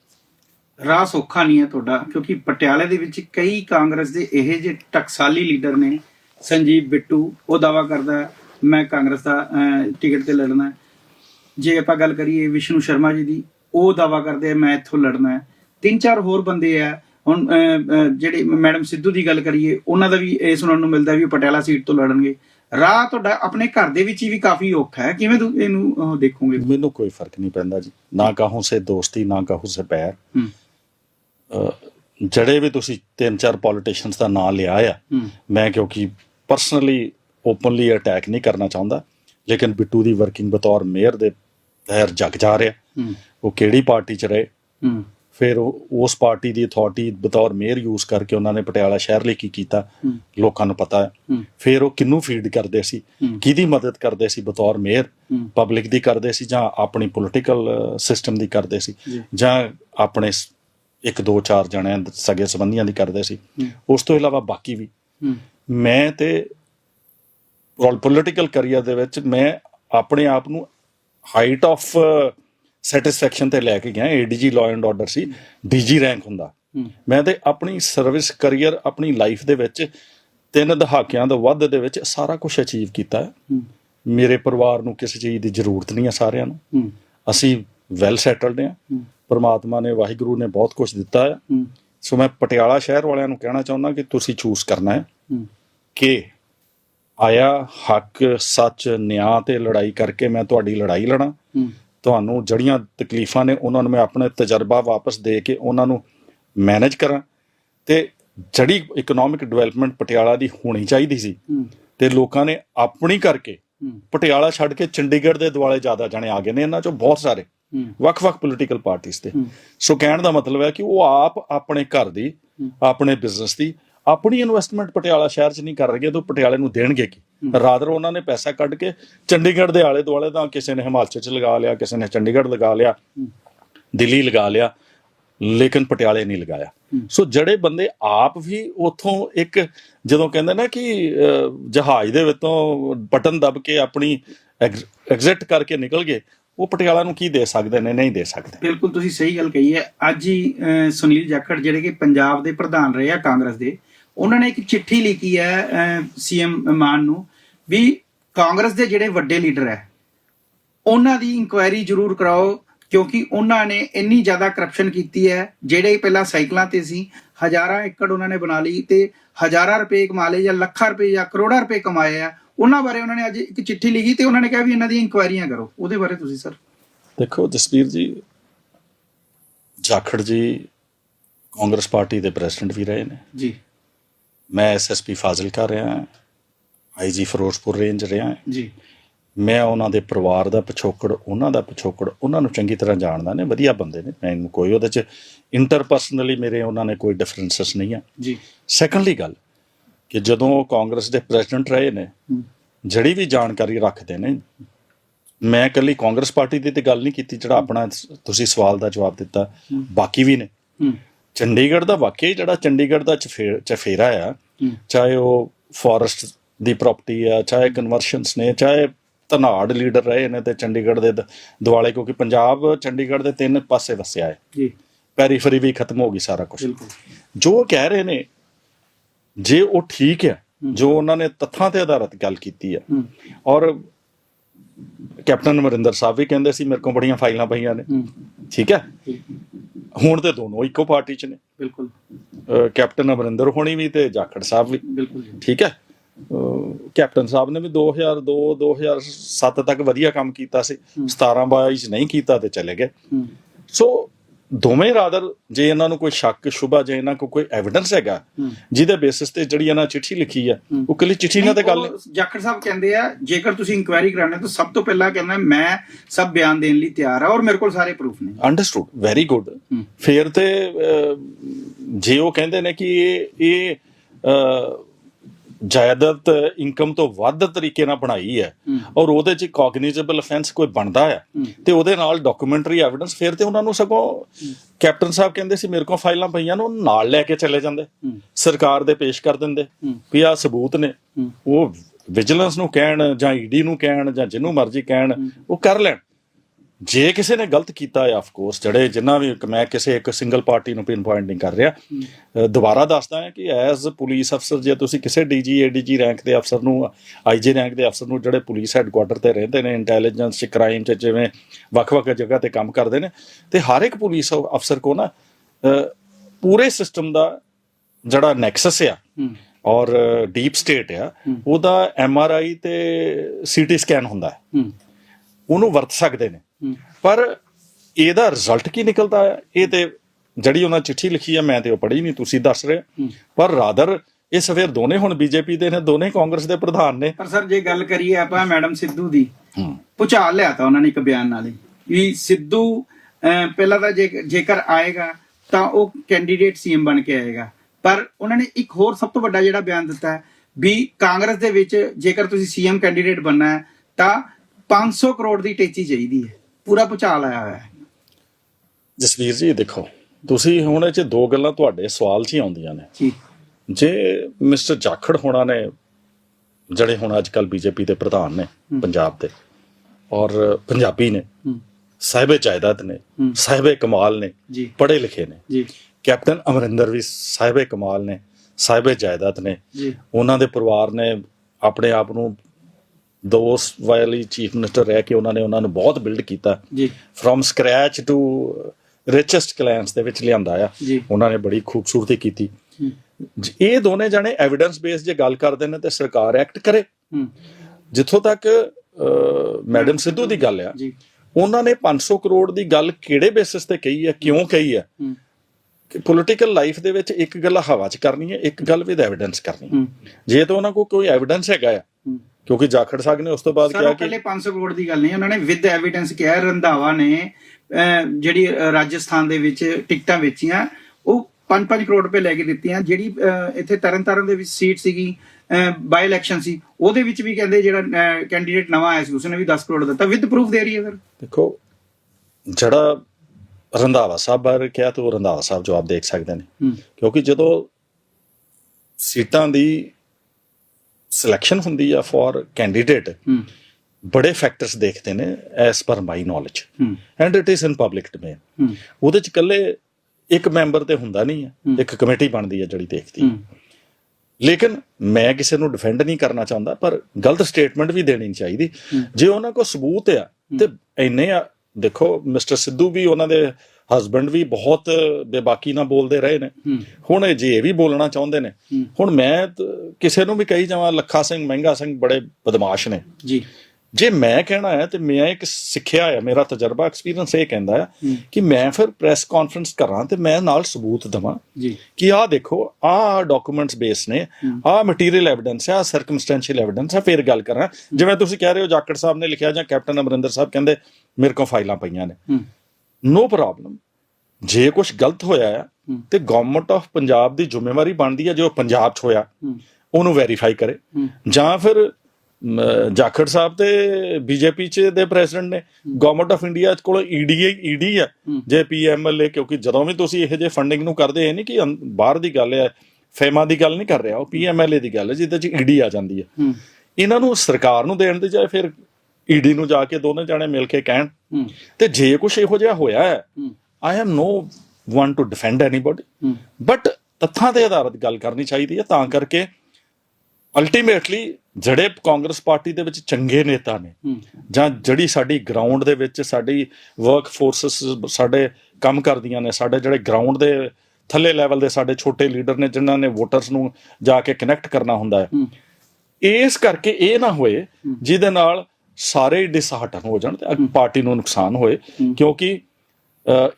ਰਾਹ ਸੌਖਾ ਨਹੀਂ ਹੈ ਤੁਹਾਡਾ, ਕਿਉਂਕਿ ਪਟਿਆਲੇ ਦੇ ਵਿੱਚ ਕਈ ਕਾਂਗਰਸ ਦੇ ਇਹ ਜਿਹੇ ਟਕਸਾਲੀ ਲੀਡਰ ਨੇ, ਸੰਜੀਵ ਬਿੱਟੂ, ਉਹ ਦਾਵਾ ਕਰਦਾ ਮੈਂ ਕਾਂਗਰਸ ਦਾ ਟਿਕਟ ਤੇ ਲੜਨਾ ਜੇ ਆਪਾਂ ਗੱਲ ਕਰੀਏ ਵਿਸ਼ਨੂੰ ਸ਼ਰਮਾ ਜੀ ਦੀ, ਉਹ ਦਾਵਾ ਕਰਦੇ ਮੈਂ ਇੱਥੋਂ ਲੜਨਾ ਤਿੰਨ ਚਾਰ ਹੋਰ ਬੰਦੇ ਆ ਹੁਣ ਜਿਹੜੇ ਮੈਡਮ ਸਿੱਧੂ ਦੀ ਗੱਲ ਕਰੀਏ ਉਹਨਾਂ ਦਾ ਵੀ ਇਹ ਸੁਣਨ ਨੂੰ ਮਿਲਦਾ ਵੀ ਉਹ ਪਟਿਆਲਾ ਸੀਟ ਤੋਂ ਲੜਨਗੇ। ਰਾਹ ਤੁਹਾਡਾ ਆਪਣੇ ਘਰ ਦੇ ਵਿੱਚ ਹੀ ਵੀ ਕਾਫੀ ਔਖਾ ਹੈ। ਕਿਵੇਂ ਤੁਸੀਂ ਇਹਨੂੰ ਦੇਖੋਗੇ? ਮੈਨੂੰ ਕੋਈ ਫ਼ਰਕ ਨਹੀਂ ਪੈਂਦਾ ਜੀ। ਨਾ ਕਹੂੰ ਸੇ ਦੋਸਤੀ ਨਾ ਕਹੂੰ ਸੇ ਪੈਰ। ਜਿਹੜੇ ਵੀ ਤੁਸੀਂ ਤਿੰਨ ਚਾਰ ਪੋਲੀਟੀਸ਼ੀਅਨਸ ਦਾ ਨਾਮ ਲਿਆ ਆ ਮੈਂ ਕਿਉਂਕਿ ਪਰਸਨਲੀ ਓਪਨਲੀ ਅਟੈਕ ਨਹੀਂ ਕਰਨਾ ਚਾਹੁੰਦਾ। ਲੇਕਿਨ ਬਿੱਟੂ ਦੀ ਵਰਕਿੰਗ ਬਤੌਰ ਮੇਅਰ ਦੇ ਤਹਿਰ ਜਗ ਜਾ ਰਿਹਾ। ਉਹ ਕਿਹੜੀ ਪਾਰਟੀ 'ਚ ਰਹੇ? ਫਿਰ ਉਸ ਪਾਰਟੀ ਦੀ ਅਥਾਰਟੀ ਬਤੌਰ ਮੇਅਰ ਯੂਜ਼ ਕਰਕੇ ਉਹਨਾਂ ਨੇ ਪਟਿਆਲਾ ਸ਼ਹਿਰ ਲਈ ਕੀ ਕੀਤਾ। ਲੋਕਾਂ ਨੂੰ ਪਤਾ ਹੈ। ਫਿਰ ਉਹ ਕਿੰਨੂੰ ਫੀਡ ਕਰਦੇ ਸੀ। ਕਿਹਦੀ ਮਦਦ ਕਰਦੇ ਸੀ ਬਤੌਰ ਮੇਅਰ। ਪਬਲਿਕ ਦੀ ਕਰਦੇ ਸੀ ਜਾਂ ਆਪਣੀ ਪੋਲਿਟੀਕਲ ਸਿਸਟਮ ਦੀ ਕਰਦੇ ਸੀ ਜੀ। ਆਪਣੇ ਇੱਕ ਦੋ ਚਾਰ ਜਣਿਆਂ ਸਗੇ ਸੰਬੰਧੀਆਂ ਦੀ ਕਰਦੇ ਸੀ। ਉਸ ਤੋਂ ਇਲਾਵਾ ਬਾਕੀ ਵੀ ਮੈਂ ਤੇ ਪੋਲਿਟੀਕਲ ਕੈਰੀਅਰ ਦੇ ਵਿੱਚ ਮੈਂ ਆਪਣੇ ਆਪ ਨੂੰ ਹਾਈਟ ਆਫ ਸੈਟੀਸਫੈਕਸ਼ਨ ਤੇ ਲੈ ਕੇ ਗਿਆ ਏਡੀਜੀ ਲਾਅ ਐਂਡ ਆਰਡਰ ਸੀ ਡੀਜੀ ਰੈਂਕ ਹੁੰਦਾ। ਮੈਂ ਤੇ ਆਪਣੀ ਸਰਵਿਸ ਕੈਰੀਅਰ ਆਪਣੀ ਲਾਈਫ ਦੇ ਵਿੱਚ ਤਿੰਨ ਦਹਾਕਿਆਂ ਤੋਂ ਵੱਧ ਦੇ ਵਿੱਚ ਸਾਰਾ ਕੁਝ ਅਚੀਵ ਕੀਤਾ ਹੈ। ਮੇਰੇ ਪਰਿਵਾਰ ਨੂੰ ਕਿਸੇ ਚੀਜ਼ ਦੀ ਜ਼ਰੂਰਤ ਨਹੀਂ ਹੈ ਸਾਰਿਆਂ ਨੂੰ। ਅਸੀਂ ਵੈਲ ਸੈਟਲਡ ਹਾਂ। ਹੂੰ। ਪਰਮਾਤਮਾ ਨੇ ਵਾਹਿਗੁਰੂ ਨੇ ਬਹੁਤ ਕੁਝ ਦਿੱਤਾ ਹੈ। ਸੋ ਮੈਂ ਪਟਿਆਲਾ ਸ਼ਹਿਰ ਵਾਲਿਆਂ ਨੂੰ ਕਹਿਣਾ ਚਾਹੁੰਦਾ ਕਿ ਤੁਸੀਂ ਚੂਜ਼ ਕਰਨਾ ਹੈ ਕਿ ਆਇਆ ਹੱਕ ਸੱਚ ਨਿਆਂ ਤੇ ਲੜਾਈ ਕਰਕੇ ਮੈਂ ਤੁਹਾਡੀ ਲੜਾਈ ਲੜਾਂ। ਤੁਹਾਨੂੰ ਜੜੀਆਂ ਤਕਲੀਫਾਂ ਨੇ ਉਹਨਾਂ ਨੂੰ ਮੈਂ ਆਪਣਾ ਤਜਰਬਾ ਵਾਪਸ ਦੇ ਕੇ ਉਹਨਾਂ ਨੂੰ ਮੈਨੇਜ ਕਰਾਂ। ਤੇ ਜੜੀ ਇਕਨੋਮਿਕ ਡਿਵੈਲਪਮੈਂਟ ਪਟਿਆਲਾ ਦੀ ਹੋਣੀ ਚਾਹੀਦੀ ਸੀ। ਤੇ ਲੋਕਾਂ ਨੇ ਆਪਣੀ ਕਰਕੇ ਪਟਿਆਲਾ ਛੱਡ ਕੇ ਚੰਡੀਗੜ੍ਹ ਦੇ ਦੁਆਲੇ ਜ਼ਿਆਦਾ ਜਣੇ ਆ ਗਏ ਨੇ ਇਹਨਾਂ ਚੋਂ ਬਹੁਤ ਸਾਰੇ। ਵੱਖ-ਵੱਖ ਪੋਲੀਟੀਕਲ ਪਾਰਟੀਆਂ ਦੇ। ਸੋ ਕਹਿਣ ਦਾ ਮਤਲਬ ਹੈ ਕਿ ਉਹ ਆਪ ਆਪਣੇ ਘਰ ਦੀ। ਆਪਣੇ ਬਿਜ਼ਨਸ ਦੀ ਆਪਣੀ ਇਨਵੈਸਟਮੈਂਟ ਪਟਿਆਲਾ ਸ਼ਹਿਰ 'ਚ ਨਹੀਂ ਕਰ ਰਹੇ ਤਾਂ ਪਟਿਆਲੇ ਨੂੰ ਦੇਣਗੇ ਕੀ? ਰਾਦਰ ਉਹਨਾਂ ਨੇ ਪੈਸਾ ਕੱਢ ਕੇ ਚੰਡੀਗੜ੍ਹ ਦੇ ਆਲੇ ਦੁਆਲੇ ਤਾਂ ਕਿਸੇ ਨੇ ਹਿਮਾਚਲ 'ਚ ਲਗਾ ਲਿਆ ਕਿਸੇ ਨੇ ਚੰਡੀਗੜ੍ਹ ਲਗਾ ਲਿਆ ਦਿੱਲੀ ਲਗਾ ਲਿਆ ਲੇਕਿਨ ਪਟਿਆਲੇ ਨਹੀਂ ਲਗਾਇਆ। ਸੋ ਜਿਹੜੇ ਬੰਦੇ ਆਪ ਵੀ ਉਥੋਂ ਇੱਕ ਜਦੋਂ ਕਹਿੰਦੇ ਨਾ ਕਿ ਜਹਾਜ਼ ਦੇ ਵਿੱਚੋਂ ਬਟਨ ਦਬ ਕੇ ਆਪਣੀ ਐਗਜ਼ਿਟ ਕਰਕੇ ਨਿਕਲ ਗਏ ਉਹ ਪਟਿਆਲਾ ਨੂੰ ਕੀ ਦੇ ਸਕਦੇ ਨੇ? ਨਹੀਂ ਦੇ ਸਕਦੇ। ਬਿਲਕੁਲ ਤੁਸੀਂ ਸਹੀ ਗੱਲ ਕਹੀ ਹੈ। ਅੱਜ ਹੀ ਸੁਨੀਲ ਜਾਖੜ ਜਿਹੜੇ ਕਿ ਪੰਜਾਬ ਦੇ ਪ੍ਰਧਾਨ ਰਹੇ ਆ ਕਾਂਗਰਸ ਦੇ ਉਹਨਾਂ ਨੇ ਇੱਕ ਚਿੱਠੀ ਲਿਖੀ ਹੈ ਸੀਐਮ ਮਾਨ ਨੂੰ ਵੀ ਕਾਂਗਰਸ ਦੇ ਜਿਹੜੇ ਵੱਡੇ ਲੀਡਰ ਹੈ ਉਹਨਾਂ ਦੀ ਇਨਕੁਆਇਰੀ ਜ਼ਰੂਰ ਕਰਾਓ ਕਿਉਂਕਿ ਉਹਨਾਂ ਨੇ ਇੰਨੀ ਜ਼ਿਆਦਾ ਕਰਪਸ਼ਨ ਕੀਤੀ ਹੈ ਜਿਹੜੇ ਪਹਿਲਾਂ ਸਾਈਕਲਾਂ ਤੇ ਸੀ ਹਜ਼ਾਰਾਂ ਏਕੜ ਉਹਨਾਂ ਨੇ ਬਣਾ ਲਈ ਤੇ ਹਜ਼ਾਰਾਂ ਰੁਪਏ ਕਮਾ ਲਏ ਜਾਂ ਲੱਖਾਂ ਰੁਪਏ ਜਾਂ ਕਰੋੜਾਂ ਰੁਪਏ ਕਮਾਏ ਆ ਉਹਨਾਂ ਬਾਰੇ ਉਹਨਾਂ ਨੇ ਅੱਜ ਇੱਕ ਚਿੱਠੀ ਲਿਖੀ ਤੇ ਉਹਨਾਂ ਨੇ ਕਿਹਾ ਵੀ ਇਹਨਾਂ ਦੀਆਂ ਇਨਕੁਆਇਰੀਆਂ ਕਰੋ। ਉਹਦੇ ਬਾਰੇ ਤੁਸੀਂ ਸਰ? ਦੇਖੋ ਜਸਵੀਰ ਜੀ ਜਾਖੜ ਜੀ ਕਾਂਗਰਸ ਪਾਰਟੀ ਦੇ ਪ੍ਰੈਜ਼ੀਡੈਂਟ ਵੀ ਰਹੇ ਨੇ। ਜੀ। ਮੈਂ ਐਸਐਸਪੀ ਫਾਜ਼ਿਲਕਾ ਰਿਹਾ ਹਾਂ ਆਈਜੀ ਫਿਰੋਜ਼ਪੁਰ ਰੇਂਜ ਰਿਹਾ ਹਾਂ। ਜੀ। ਮੈਂ ਉਹਨਾਂ ਦੇ ਪਰਿਵਾਰ ਦਾ ਪਿਛੋਕੜ ਉਹਨਾਂ ਦਾ ਪਿਛੋਕੜ ਉਹਨਾਂ ਨੂੰ ਚੰਗੀ ਤਰ੍ਹਾਂ ਜਾਣਦਾ ਨੇ ਵਧੀਆ ਬੰਦੇ ਨੇ। ਮੈਨੂੰ ਕੋਈ ਉਹਦੇ ਚ ਇੰਟਰਪਰਸਨਲੀ ਮੇਰੇ ਉਹਨਾਂ ਨੇ ਕੋਈ ਡਿਫਰੈਂਸਸ ਨਹੀਂ ਆ। ਜੀ। ਸੈਕੰਡਲੀ ਗੱਲ ਕਿ ਜਦੋਂ ਉਹ ਕਾਂਗਰਸ ਦੇ ਪ੍ਰੈਜ਼ੀਡੈਂਟ ਰਹੇ ਨੇ ਜਿਹੜੀ ਵੀ ਜਾਣਕਾਰੀ ਰੱਖਦੇ ਨੇ ਮੈਂ ਇਕੱਲੀ ਕਾਂਗਰਸ ਪਾਰਟੀ ਦੀ ਤੇ ਗੱਲ ਨਹੀਂ ਕੀਤੀ ਜਿਹੜਾ ਆਪਣਾ ਤੁਸੀਂ ਸਵਾਲ ਦਾ ਜਵਾਬ ਦਿੱਤਾ। ਬਾਕੀ ਵੀ ਨੇ। ਚੰਡੀਗੜ੍ਹ ਦਾ ਵਾਕਿਆ ਹੀ ਜਿਹੜਾ ਚੰਡੀਗੜ੍ਹ ਦਾ ਚਫੇ- ਚਫੇਰਾ ਆ ਚਾਹੇ ਉਹ ਫੋਰੈਸਟ ਦੀ ਪ੍ਰਾਪਰਟੀ ਆ ਚਾਹੇ ਕਨਵਰਸ਼ਨਸ ਨੇ ਚਾਹੇ ਧਨਾੜ ਲੀਡਰ ਰਹੇ ਨੇ ਤੇ ਚੰਡੀਗੜ੍ਹ ਦੇ ਦ- ਦੁਆਲੇ ਕਿਉਂਕਿ ਪੰਜਾਬ ਚੰਡੀਗੜ੍ਹ ਦੇ ਤਿੰਨ ਪਾਸੇ ਵਸਿਆ ਹੈ। ਜੀ। ਪੈਰੀਫਰੀ ਵੀ ਖਤਮ ਹੋ ਗਈ ਸਾਰਾ ਕੁਝ ਬਿਲਕੁਲ। ਜੋ ਕਹਿ ਰਹੇ ਨੇ ਜੇ ਉਹ ਠੀਕ ਹੈ ਜੋ ਉਹਨਾਂ ਨੇ ਤੱਥਾਂ ਤੇ ਆਧਾਰਿਤ ਗੱਲ ਕੀਤੀ ਹੈ। ਔਰ ਕੈਪਟਨ ਅਮਰਿੰਦਰ ਸਾਹਿਬ ਵੀ ਕਹਿੰਦੇ ਸੀ ਮੇਰੇ ਕੋਲ ਬੜੀਆਂ ਫਾਈਲਾਂ ਪਈਆਂ ਨੇ। ਠੀਕ ਹੈ? ਹੁਣ ਤੇ ਦੋਨੋਂ ਇੱਕੋ ਪਾਰਟੀ 'ਚ ਨੇ। ਬਿਲਕੁਲ। ਕੈਪਟਨ ਅਮਰਿੰਦਰ ਹੋਣੀ ਵੀ ਤੇ ਜਾਖੜ ਸਾਹਿਬ ਵੀ। ਬਿਲਕੁਲ ਠੀਕ ਹੈ? ਕੈਪਟਨ ਸਾਹਿਬ ਨੇ ਵੀ 2002 2007 ਤੱਕ ਵਧੀਆ ਕੰਮ ਕੀਤਾ ਸੀ। 17 22 ਚ ਨਹੀਂ ਕੀਤਾ ਤੇ ਚਲੇ ਗਏ। ਸੋ ਦੋਵੇਂ ਰਾਦਰ ਜੇ ਇਹਨਾਂ ਨੂੰ ਕੋਈ ਸ਼ੱਕ ਸ਼ੁਬਾ ਜੇ ਇਹਨਾਂ ਕੋਲ ਕੋਈ ਐਵੀਡੈਂਸ ਹੈਗਾ। ਜਿਹਦੇ ਬੇਸਿਸ ਤੇ ਜਿਹੜੀ ਇਹਨਾਂ ਚਿੱਠੀ ਲਿਖੀ ਆ। ਉਹ ਕੱਲੀ ਚਿੱਠੀ ਨਾਲ ਤੇ ਗੱਲ ਜਾਖੜ ਸਾਹਿਬ ਕਹਿੰਦੇ ਆ ਜੇਕਰ ਤੁਸੀਂ ਇਨਕੁਆਇਰੀ ਕਰਾਉਣਾ ਤਾਂ ਸਭ ਤੋਂ ਪਹਿਲਾਂ ਕਹਿੰਦਾ ਮੈਂ ਸਭ ਬਿਆਨ ਦੇਣ ਲਈ ਤਿਆਰ ਆ ਔਰ ਮੇਰੇ ਕੋਲ ਸਾਰੇ ਪ੍ਰੂਫ ਨੇ ਅੰਡਰਸਟੂਡ ਵੈਰੀ ਗੁੱਡ। ਫੇਰ ਤੇ ਜੇ ਉਹ ਕਹਿੰਦੇ ਨੇ ਕਿ ਇਹ ਇਹ ਜਾਇਦਾਦ ਇਨਕਮ ਤੋਂ ਵੱਧ ਤਰੀਕੇ ਨਾਲ ਬਣਾਈ ਹੈ। ਔਰ ਉਹਦੇ ਚ ਕੋਗਨੀਜੇਬਲ ਅਫੈਂਸ ਕੋਈ ਬਣਦਾ ਹੈ। ਤੇ ਉਹਦੇ ਨਾਲ ਡਾਕੂਮੈਂਟਰੀ ਐਵੀਡੈਂਸ ਫਿਰ ਤੇ ਉਹਨਾਂ ਨੂੰ ਸਗੋਂ ਕੈਪਟਨ ਸਾਹਿਬ ਕਹਿੰਦੇ ਸੀ ਮੇਰੇ ਕੋਲ ਫਾਈਲਾਂ ਪਈਆਂ ਨੇ ਉਹ ਨਾਲ ਲੈ ਕੇ ਚਲੇ ਜਾਂਦੇ। ਸਰਕਾਰ ਦੇ ਪੇਸ਼ ਕਰ ਦਿੰਦੇ। ਵੀ ਆਹ ਸਬੂਤ ਨੇ। ਉਹ ਵਿਜੀਲੈਂਸ ਨੂੰ ਕਹਿਣ ਜਾਂ ਈਡੀ ਨੂੰ ਕਹਿਣ ਜਾਂ ਜਿਹਨੂੰ ਮਰਜ਼ੀ ਕਹਿਣ ਉਹ ਕਰ ਲੈਣ ਜੇ ਕਿਸੇ ਨੇ ਗਲਤ ਕੀਤਾ ਹੈ ਆਫ ਕੋਰਸ ਜਿਹੜੇ ਜਿੰਨਾ ਵੀ ਮੈਂ ਕਿਸੇ ਇੱਕ ਸਿੰਗਲ ਪਾਰਟੀ ਨੂੰ ਪਿਨ ਪੁਆਇੰਟ ਨਹੀਂ ਕਰ ਰਿਹਾ ਦੁਬਾਰਾ ਦੱਸਦਾ ਹਾਂ ਕਿ ਐਜ਼ ਪੁਲਿਸ ਅਫਸਰ ਜੇ ਤੁਸੀਂ ਕਿਸੇ ਡੀਜੀ ਏਡੀਜੀ ਰੈਂਕ ਦੇ ਅਫਸਰ ਨੂੰ ਆਈਜੀ ਰੈਂਕ ਦੇ ਅਫਸਰ ਨੂੰ ਜਿਹੜੇ ਪੁਲਿਸ ਹੈੱਡਕੁਆਟਰ ਤੇ ਰਹਿੰਦੇ ਨੇ ਇੰਟੈਲੀਜੈਂਸ ਚ ਕ੍ਰਾਈਮ ਚ ਜਿਵੇਂ ਵੱਖ-ਵੱਖ ਜਗ੍ਹਾ ਤੇ ਕੰਮ ਕਰਦੇ ਨੇ ਤੇ ਹਰ ਇੱਕ ਪੁਲਿਸ ਅਫਸਰ ਕੋ ਨਾ ਪੂਰੇ ਸਿਸਟਮ ਦਾ ਜਿਹੜਾ ਨੈਕਸਸ ਆ ਔਰ ਡੀਪ ਸਟੇਟ ਆ ਉਹਦਾ ਐਮ ਆਰ ਆਈ ਤੇ ਸੀਟੀ ਸਕੈਨ ਹੁੰਦਾ ਹੈ। ਉਹਨੂੰ ਵਰਤ ਸਕਦੇ ਨੇ। ਪਰ ਇਹਦਾ ਰਿਜ਼ਲਟ ਕੀ ਨਿਕਲਦਾ ਹੈ ਇਹ ਤੇ ਜਿਹੜੀ ਉਹਨਾਂ ਚਿੱਠੀ ਲਿਖੀ ਹੈ ਮੈਂ ਤੇ ਉਹ ਪੜ੍ਹੀ ਨਹੀਂ ਤੁਸੀਂ ਦੱਸ ਰਹੇ। ਪਰ ਰਾਦਰ ਇਹ ਸਵੇਰ ਦੋਨੇ ਹੁਣ ਬੀਜੇਪੀ ਦੇ ਨੇ ਦੋਨੇ ਕਾਂਗਰਸ ਦੇ ਪ੍ਰਧਾਨ ਨੇ। ਪਰ ਸਰ ਜੇ ਗੱਲ ਕਰੀਏ ਆਪਾਂ ਮੈਡਮ ਸਿੱਧੂ ਦੀ। ਪੁਚਾਲ ਲਿਆਤਾ ਉਹਨਾਂ ਨੇ ਇੱਕ ਬਿਆਨ ਨਾਲ ਹੀ ਵੀ ਸਿੱਧੂ ਪਹਿਲਾਂ ਤਾਂ ਜੇ ਜੇਕਰ ਆਏਗਾ ਤਾਂ ਉਹ ਕੈਂਡੀਡੇਟ ਸੀਐਮ ਬਣ ਕੇ ਆਏਗਾ। ਪਰ ਉਹਨਾਂ ਨੇ ਇੱਕ ਹੋਰ ਸਭ ਤੋਂ ਵੱਡਾ ਜਿਹੜਾ ਬਿਆਨ ਦਿੱਤਾ ਹੈ ਵੀ ਕਾਂਗਰਸ ਦੇ ਵਿੱਚ ਜੇਕਰ ਤੁਸੀਂ ਸੀਐਮ ਕੈਂਡੀਡੇਟ ਬਣਨਾ ਹੈ ਤਾਂ 500 ਕਰੋੜ ਦੀ ਟੇਚੀ ਚਾਹੀਦੀ ਹੈ। ਪੂਰਾ ਪੁਚਾਲ ਆਇਆ ਹੋਇਆ ਹੈ। ਜਸਵੀਰ ਜੀ ਦੇਖੋ ਤੁਸੀਂ ਹੁਣ ਇਹ ਚ ਦੋ ਗੱਲਾਂ ਤੁਹਾਡੇ ਸਵਾਲ 'ਚ ਹੀ ਆਉਂਦੀਆਂ ਨੇ। ਜੀ। ਜੇ ਮਿਸਟਰ ਜਾਖੜ ਹੋਣਾ ਨੇ ਜਿਹੜੇ ਹੁਣ ਅੱਜ ਕੱਲ ਬੀਜੇਪੀ ਦੇ ਪ੍ਰਧਾਨ ਨੇ ਪੰਜਾਬ ਦੇ ਔਰ ਪੰਜਾਬੀ ਨੇ ਸਾਹਿਬੇ ਜਾਇਦਾਦ ਨੇ। ਸਾਹਿਬੇ ਕਮਾਲ ਨੇ ਪੜ੍ਹੇ ਲਿਖੇ ਨੇ। ਜੀ। ਕੈਪਟਨ ਅਮਰਿੰਦਰ ਵੀ ਸਾਹਿਬੇ ਕਮਾਲ ਨੇ ਸਾਹਿਬੇ ਜਾਇਦਾਦ ਨੇ। ਉਹਨਾਂ ਦੇ ਪਰਿਵਾਰ ਨੇ ਆਪਣੇ ਆਪ ਨੂੰ ਦੋਸ ਵਾਲੀ ਚੀਫ ਮਿਨਿਸਟਰ ਰਹਿ ਕੇ ਉਹਨਾਂ ਨੇ ਉਹਨਾਂ ਨੂੰ ਬਹੁਤ ਬਿਲਡ ਕੀਤਾ। ਜੀ। From scratch to richest clans ਦੇ ਵਿੱਚ ਲਿਆਂਦਾ ਆ। ਉਹਨਾਂ ਨੇ ਬੜੀ ਖੂਬਸੂਰਤੀ ਕੀਤੀ। ਇਹ ਦੋਨੇ ਜਾਣੇ ਐਵੀਡੈਂਸ ਬੇਸ ਜੇ ਗੱਲ ਕਰਦੇ ਨੇ ਤੇ ਸਰਕਾਰ ਐਕਟ ਕਰੇ। ਜਿੱਥੋਂ ਤੱਕ ਮੈਡਮ ਸਿੱਧੂ ਦੀ ਗੱਲ ਆ ਉਹਨਾਂ ਨੇ 500 ਕਰੋੜ ਦੀ ਗੱਲ ਕਿਹੜੇ ਬੇਸਿਸ ਤੇ ਕਹੀ ਹੈ ਕਿਉਂ ਕਹੀ ਕਿ ਪੋਲਿਟੀਕਲ ਲਾਈਫ ਦੇ ਵਿੱਚ ਇੱਕ ਗੱਲ ਹਵਾ 'ਚ ਕਰਨੀ ਹੈ ਇੱਕ ਗੱਲ ਵਿਦ ਐਵੀਡੈਂਸ ਕਰਨੀ ਹੈ। ਜੇ ਤਾਂ ਉਹਨਾਂ ਕੋਲ ਕੋਈ ਐਵੀਡੈਂਸ ਹੈਗਾ ਆ। ਕਿਉਂਕਿ ਜਾਖੜ ਸਾਹਿਬ ਨੇ ਉਸ ਤੋਂ ਬਾਅਦ ਕਿਹਾ ਕਿ ਇਕੱਲੇ 500 ਕਰੋੜ ਦੀ ਗੱਲ ਨਹੀਂ ਉਹਨਾਂ ਨੇ ਵਿਦ ਐਵੀਡੈਂਸ ਕਿਹਾ ਰੰਧਾਵਾ ਨੇ ਜਿਹੜੀ ਰਾਜਸਥਾਨ ਦੇ ਵਿੱਚ ਟਿਕਟਾਂ ਵੇਚੀਆਂ ਉਹ 5-5 ਕਰੋੜ ਰੁਪਏ ਲੈ ਕੇ ਦਿੱਤੀਆਂ ਜਿਹੜੀ ਇੱਥੇ ਤਰਨਤਾਰਨ ਦੇ ਵਿੱਚ ਸੀਟ ਸੀਗੀ ਬਾਈ ਇਲੈਕਸ਼ਨ ਸੀ ਉਹਦੇ ਵਿੱਚ ਵੀ ਕਹਿੰਦੇ ਜਿਹੜਾ ਕੈਂਡੀਡੇਟ ਨਵਾਂ ਆਇਆ ਸੀ ਉਸਨੇ ਵੀ 10 ਕਰੋੜ ਦਿੱਤਾ ਵਿਦ ਪ੍ਰੂਫ ਦੇ ਰਹੀ ਹੈ ਸਰ। ਦੇਖੋ ਜਿਹੜਾ ਰੰਧਾਵਾ ਸਾਹਿਬ ਬਾਰੇ ਕਿਹਾ ਤਾਂ ਉਹ ਰੰਧਾਵਾ ਸਾਹਿਬ ਜਵਾਬ ਦੇਖ ਸਕਦੇ ਨੇ। ਕਿਉਂਕਿ ਜਦੋਂ ਸੀਟਾਂ ਦੀ ਸਿਲੈਕਸ਼ਨ ਹੁੰਦੀ ਆ ਫॉर ਕੈਂਡੀਡੇਟ ਬੜੇ ਫੈਕਟਰਸ ਦੇਖਦੇ ਨੇ as per my knowledge and it is in public domain ਉਹਦੇ ਚ ਇਕੱਲੇ ਇੱਕ ਮੈਂਬਰ ਤੇ ਹੁੰਦਾ ਨਹੀਂ ਹੂੰ। ਇੱਕ ਕਮੇਟੀ ਬਣਦੀ ਹੈ ਜਿਹੜੀ ਦੇਖਦੀ। ਹੈ। ਲੇਕਿਨ ਮੈਂ ਕਿਸੇ ਨੂੰ ਡਿਫੈਂਡ ਨਹੀਂ ਕਰਨਾ ਚਾਹੁੰਦਾ ਪਰ ਗਲਤ ਸਟੇਟਮੈਂਟ ਵੀ ਦੇਣੀ ਨਹੀਂ ਚਾਹੀਦੀ। ਜੇ ਉਹਨਾਂ ਕੋਲ ਸਬੂਤ ਆ ਤੇ ਇੰਨੇ ਆ ਦੇਖੋ ਮਿਸਟਰ ਸਿੱਧੂ ਵੀ ਉਹਨਾਂ ਦੇ ਹਸਬੰਡ ਵੀ ਬਹੁਤ ਬੇਬਾਕੀ ਨਾਲ ਬੋਲਦੇ ਰਹੇ ਨੇ। ਹੁਣ ਇਹ ਜੇ ਵੀ ਬੋਲਣਾ ਚਾਹੁੰਦੇ ਨੇ। ਹੁਣ ਮੈਂ ਕਿਸੇ ਨੂੰ ਵੀ ਕਹੀ ਜਾਵਾਂ ਲੱਖਾ ਸਿੰਘ ਮਹਿੰਗਾ ਸਿੰਘ ਬੜੇ ਬਦਮਾਸ਼ ਨੇ। ਜੀ। ਜੇ ਮੈਂ ਕਹਿਣਾ ਹੈ ਤੇ ਮੈਂ ਇੱਕ ਸਿੱਖਿਆ ਹੈ ਮੇਰਾ ਤਜਰਬਾ ਐਕਸਪੀਰੀਅੰਸ ਇਹ ਕਹਿੰਦਾ ਹੈ। ਕਿ ਮੈਂ ਫਿਰ ਪ੍ਰੈਸ ਕਾਨਫਰੰਸ ਕਰਾਂ ਤੇ ਮੈਂ ਨਾਲ ਸਬੂਤ ਦਵਾਂ ਜੀ। ਕਿ ਆਹ ਦੇਖੋ ਆਹ ਡਾਕੂਮੈਂਟਸ ਬੇਸ ਨੇ। ਆਹ ਮਟੀਰੀਅਲ ਐਵੀਡੈਂਸ ਹੈ ਆਹ ਸਰਕਮਸਟੈਂਸ਼ੀਅਲ ਐਵੀਡੈਂਸ ਹੈ ਫਿਰ ਗੱਲ ਕਰਾਂ। ਜਿਵੇਂ ਤੁਸੀਂ ਕਹਿ ਰਹੇ ਹੋ ਜਾਕੜ ਸਾਹਿਬ ਨੇ ਲਿਖਿਆ ਜਾਂ ਕੈਪਟਨ ਅਮਰਿੰਦਰ ਸਾਹਿਬ ਕਹਿੰਦੇ ਮੇਰੇ ਕੋਲ ਫਾਈਲਾਂ ਪਈਆਂ ਨੇ। ਨੋ ਪ੍ਰੋਬਲਮ ਜੇ ਕੁਝ ਗਲਤ ਹੋਇਆ ਹੈ। ਤੇ ਗਵਰਨਮੈਂਟ ਆਫ ਪੰਜਾਬ ਦੀ ਜ਼ਿੰਮੇਵਾਰੀ ਬਣਦੀ ਹੈ ਜੋ ਪੰਜਾਬ 'ਚ ਹੋਇਆ ਉਹਨੂੰ ਵੈਰੀਫਾਈ ਕਰੇ। ਜਾਂ ਫਿਰ ਜਾਖੜ ਸਾਹਿਬ ਤੇ ਬੀਜੇਪੀ ਚ ਦੇ ਪ੍ਰੈਜ਼ੀਡੈਂਟ ਨੇ ਗਵਰਨਮੈਂਟ ਆਫ ਇੰਡੀਆ ਕੋਲ E ਈਡੀ ਈਡੀ ਹੈ ਹੂੰ। ਜੇ ਪੀਐਮਐਲਏ ਕਿਉਂਕਿ ਜਦੋਂ ਵੀ ਤੁਸੀਂ ਇਹੋ ਜਿਹੇ ਫੰਡਿੰਗ ਨੂੰ ਕਰਦੇ ਇਹ ਨਹੀਂ ਕਿ ਬਾਹਰ ਦੀ ਗੱਲ ਹੈ ਫੇਮਾ ਦੀ ਗੱਲ ਨਹੀਂ ਕਰ ਰਿਹਾ ਉਹ ਪੀਐਮਐਲਏ ਦੀ ਗੱਲ ਹੈ ਜਿਹਦੇ ਚ ਈਡੀ ਆ ਜਾਂਦੀ ਹੈ ਹੂੰ। ਇਹਨਾਂ ਨੂੰ ਸਰਕਾਰ ਨੂੰ ਦੇਣ ਦੀ ਜਾਏ ਫਿਰ ਈਡੀ ਨੂੰ ਜਾ ਕੇ ਦੋਨੇ ਜਾਣੇ ਮਿਲ ਕੇ ਕਹਿਣ। ਤੇ ਜੇ ਕੁਝ ਇਹੋ ਜਿਹਾ ਹੋਇਆ ਹੈ I am no one to defend anybody but ਤੱਥਾਂ ਦੇ ਆਧਾਰਿਤ ਗੱਲ ਕਰਨੀ ਚਾਹੀਦੀ ਹੈ ਤਾਂ ਕਰਕੇ ਅਲਟੀਮੇਟਲੀ ਜਿਹੜੇ ਕਾਂਗਰਸ ਪਾਰਟੀ ਦੇ ਵਿੱਚ ਚੰਗੇ ਨੇਤਾ ਨੇ ਜਾਂ ਜਿਹੜੀ ਸਾਡੀ ਗਰਾਊਂਡ ਦੇ ਵਿੱਚ ਸਾਡੀ ਵਰਕ ਫੋਰਸਸ ਸਾਡੇ ਕੰਮ ਕਰਦੀਆਂ ਨੇ ਸਾਡੇ ਜਿਹੜੇ ਗਰਾਊਂਡ ਦੇ ਥੱਲੇ ਲੈਵਲ ਦੇ ਸਾਡੇ ਛੋਟੇ ਲੀਡਰ ਨੇ ਜਿਨ੍ਹਾਂ ਨੇ ਵੋਟਰਸ ਨੂੰ ਜਾ ਕੇ ਕਨੈਕਟ ਕਰਨਾ ਹੁੰਦਾ ਹੂੰ। ਇਸ ਕਰਕੇ ਇਹ ਨਾ ਹੋਏ ਜਿਹਦੇ ਨਾਲ ਸਾਰੇ ਡਿਸਹਾਰਟਨ ਹੋ ਜਾਣ ਤੇ ਪਾਰਟੀ ਨੂੰ ਨੁਕਸਾਨ ਹੋਏ। ਕਿਉਂਕਿ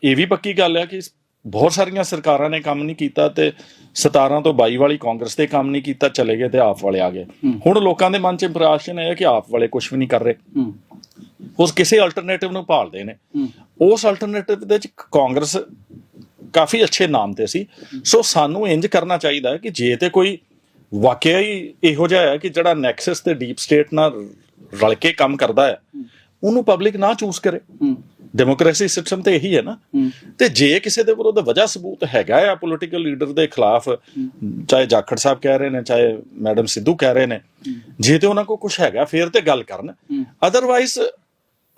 ਇਹ ਵੀ ਪੱਕੀ ਗੱਲ ਹੈ ਕਿ ਬਹੁਤ ਸਾਰੀਆਂ ਸਰਕਾਰਾਂ ਨੇ ਕੰਮ ਨਹੀਂ ਕੀਤਾ ਤੇ 17 ਤੋਂ 22 ਵਾਲੀ ਕਾਂਗਰਸ ਦੇ ਕੰਮ ਨਹੀਂ ਕੀਤਾ ਚਲੇ ਗਏ ਤੇ ਆਪ ਵਾਲੇ ਆ ਗਏ। ਹੁਣ ਲੋਕਾਂ ਦੇ ਮਨ 'ਚ ਇੰਪ੍ਰੈਸ਼ਨ ਹੈ ਕਿ ਆਪ ਵਾਲੇ ਕੁਝ ਵੀ ਨਹੀਂ ਕਰ ਰਹੇ। ਉਸ ਕਿਸੇ ਅਲਟਰਨੇਟਿਵ ਨੂੰ ਭਾਲਦੇ ਨੇ। ਉਸ ਅਲਟਰਨੇਟਿਵ ਦੇ ਵਿੱਚ ਕਾਂਗਰਸ ਕਾਫੀ ਅੱਛੇ ਨਾਮ ਤੇ ਸੀ। ਸੋ ਸਾਨੂੰ ਇੰਜ ਕਰਨਾ ਚਾਹੀਦਾ ਹੈ ਕਿ ਜੇ ਤੇ ਕੋਈ ਵਾਕਿਆ ਹੀ ਇਹੋ ਜਿਹਾ ਹੈ ਕਿ ਜਿਹੜਾ ਨੈਕਸਸ ਤੇ ਡੀਪ ਸਟੇਟ ਨਾਲ ਰਲ ਕੇ ਕੰਮ ਕਰਦਾ ਹੈ ਉਹਨੂੰ ਪਬਲਿਕ ਨਾ ਚੂਜ਼ ਕਰੇ। ਡੈਮੋਕ੍ਰੇਸੀ ਸਿਸਟਮ ਤੇ ਇਹੀ ਹੈ ਨਾ। ਤੇ ਜੇ ਕਿਸੇ ਦੇ ਵਿਰੁੱਧ ਵਜ੍ਹਾ ਸਬੂਤ ਹੈਗਾ ਆ ਪੋਲੀਟੀਕਲ ਲੀਡਰ ਦੇ ਖਿਲਾਫ ਚਾਹੇ ਜਾਖੜ ਸਾਹਿਬ ਕਹਿ ਰਹੇ ਨੇ ਚਾਹੇ ਮੈਡਮ ਸਿੱਧੂ ਕਹਿ ਰਹੇ ਨੇ ਜੇ ਤੇ ਉਹਨਾਂ ਕੋਲ ਕੁਝ ਹੈਗਾ ਫੇਰ ਤੇ ਗੱਲ ਕਰਨ। ਅਦਰਵਾਈਜ਼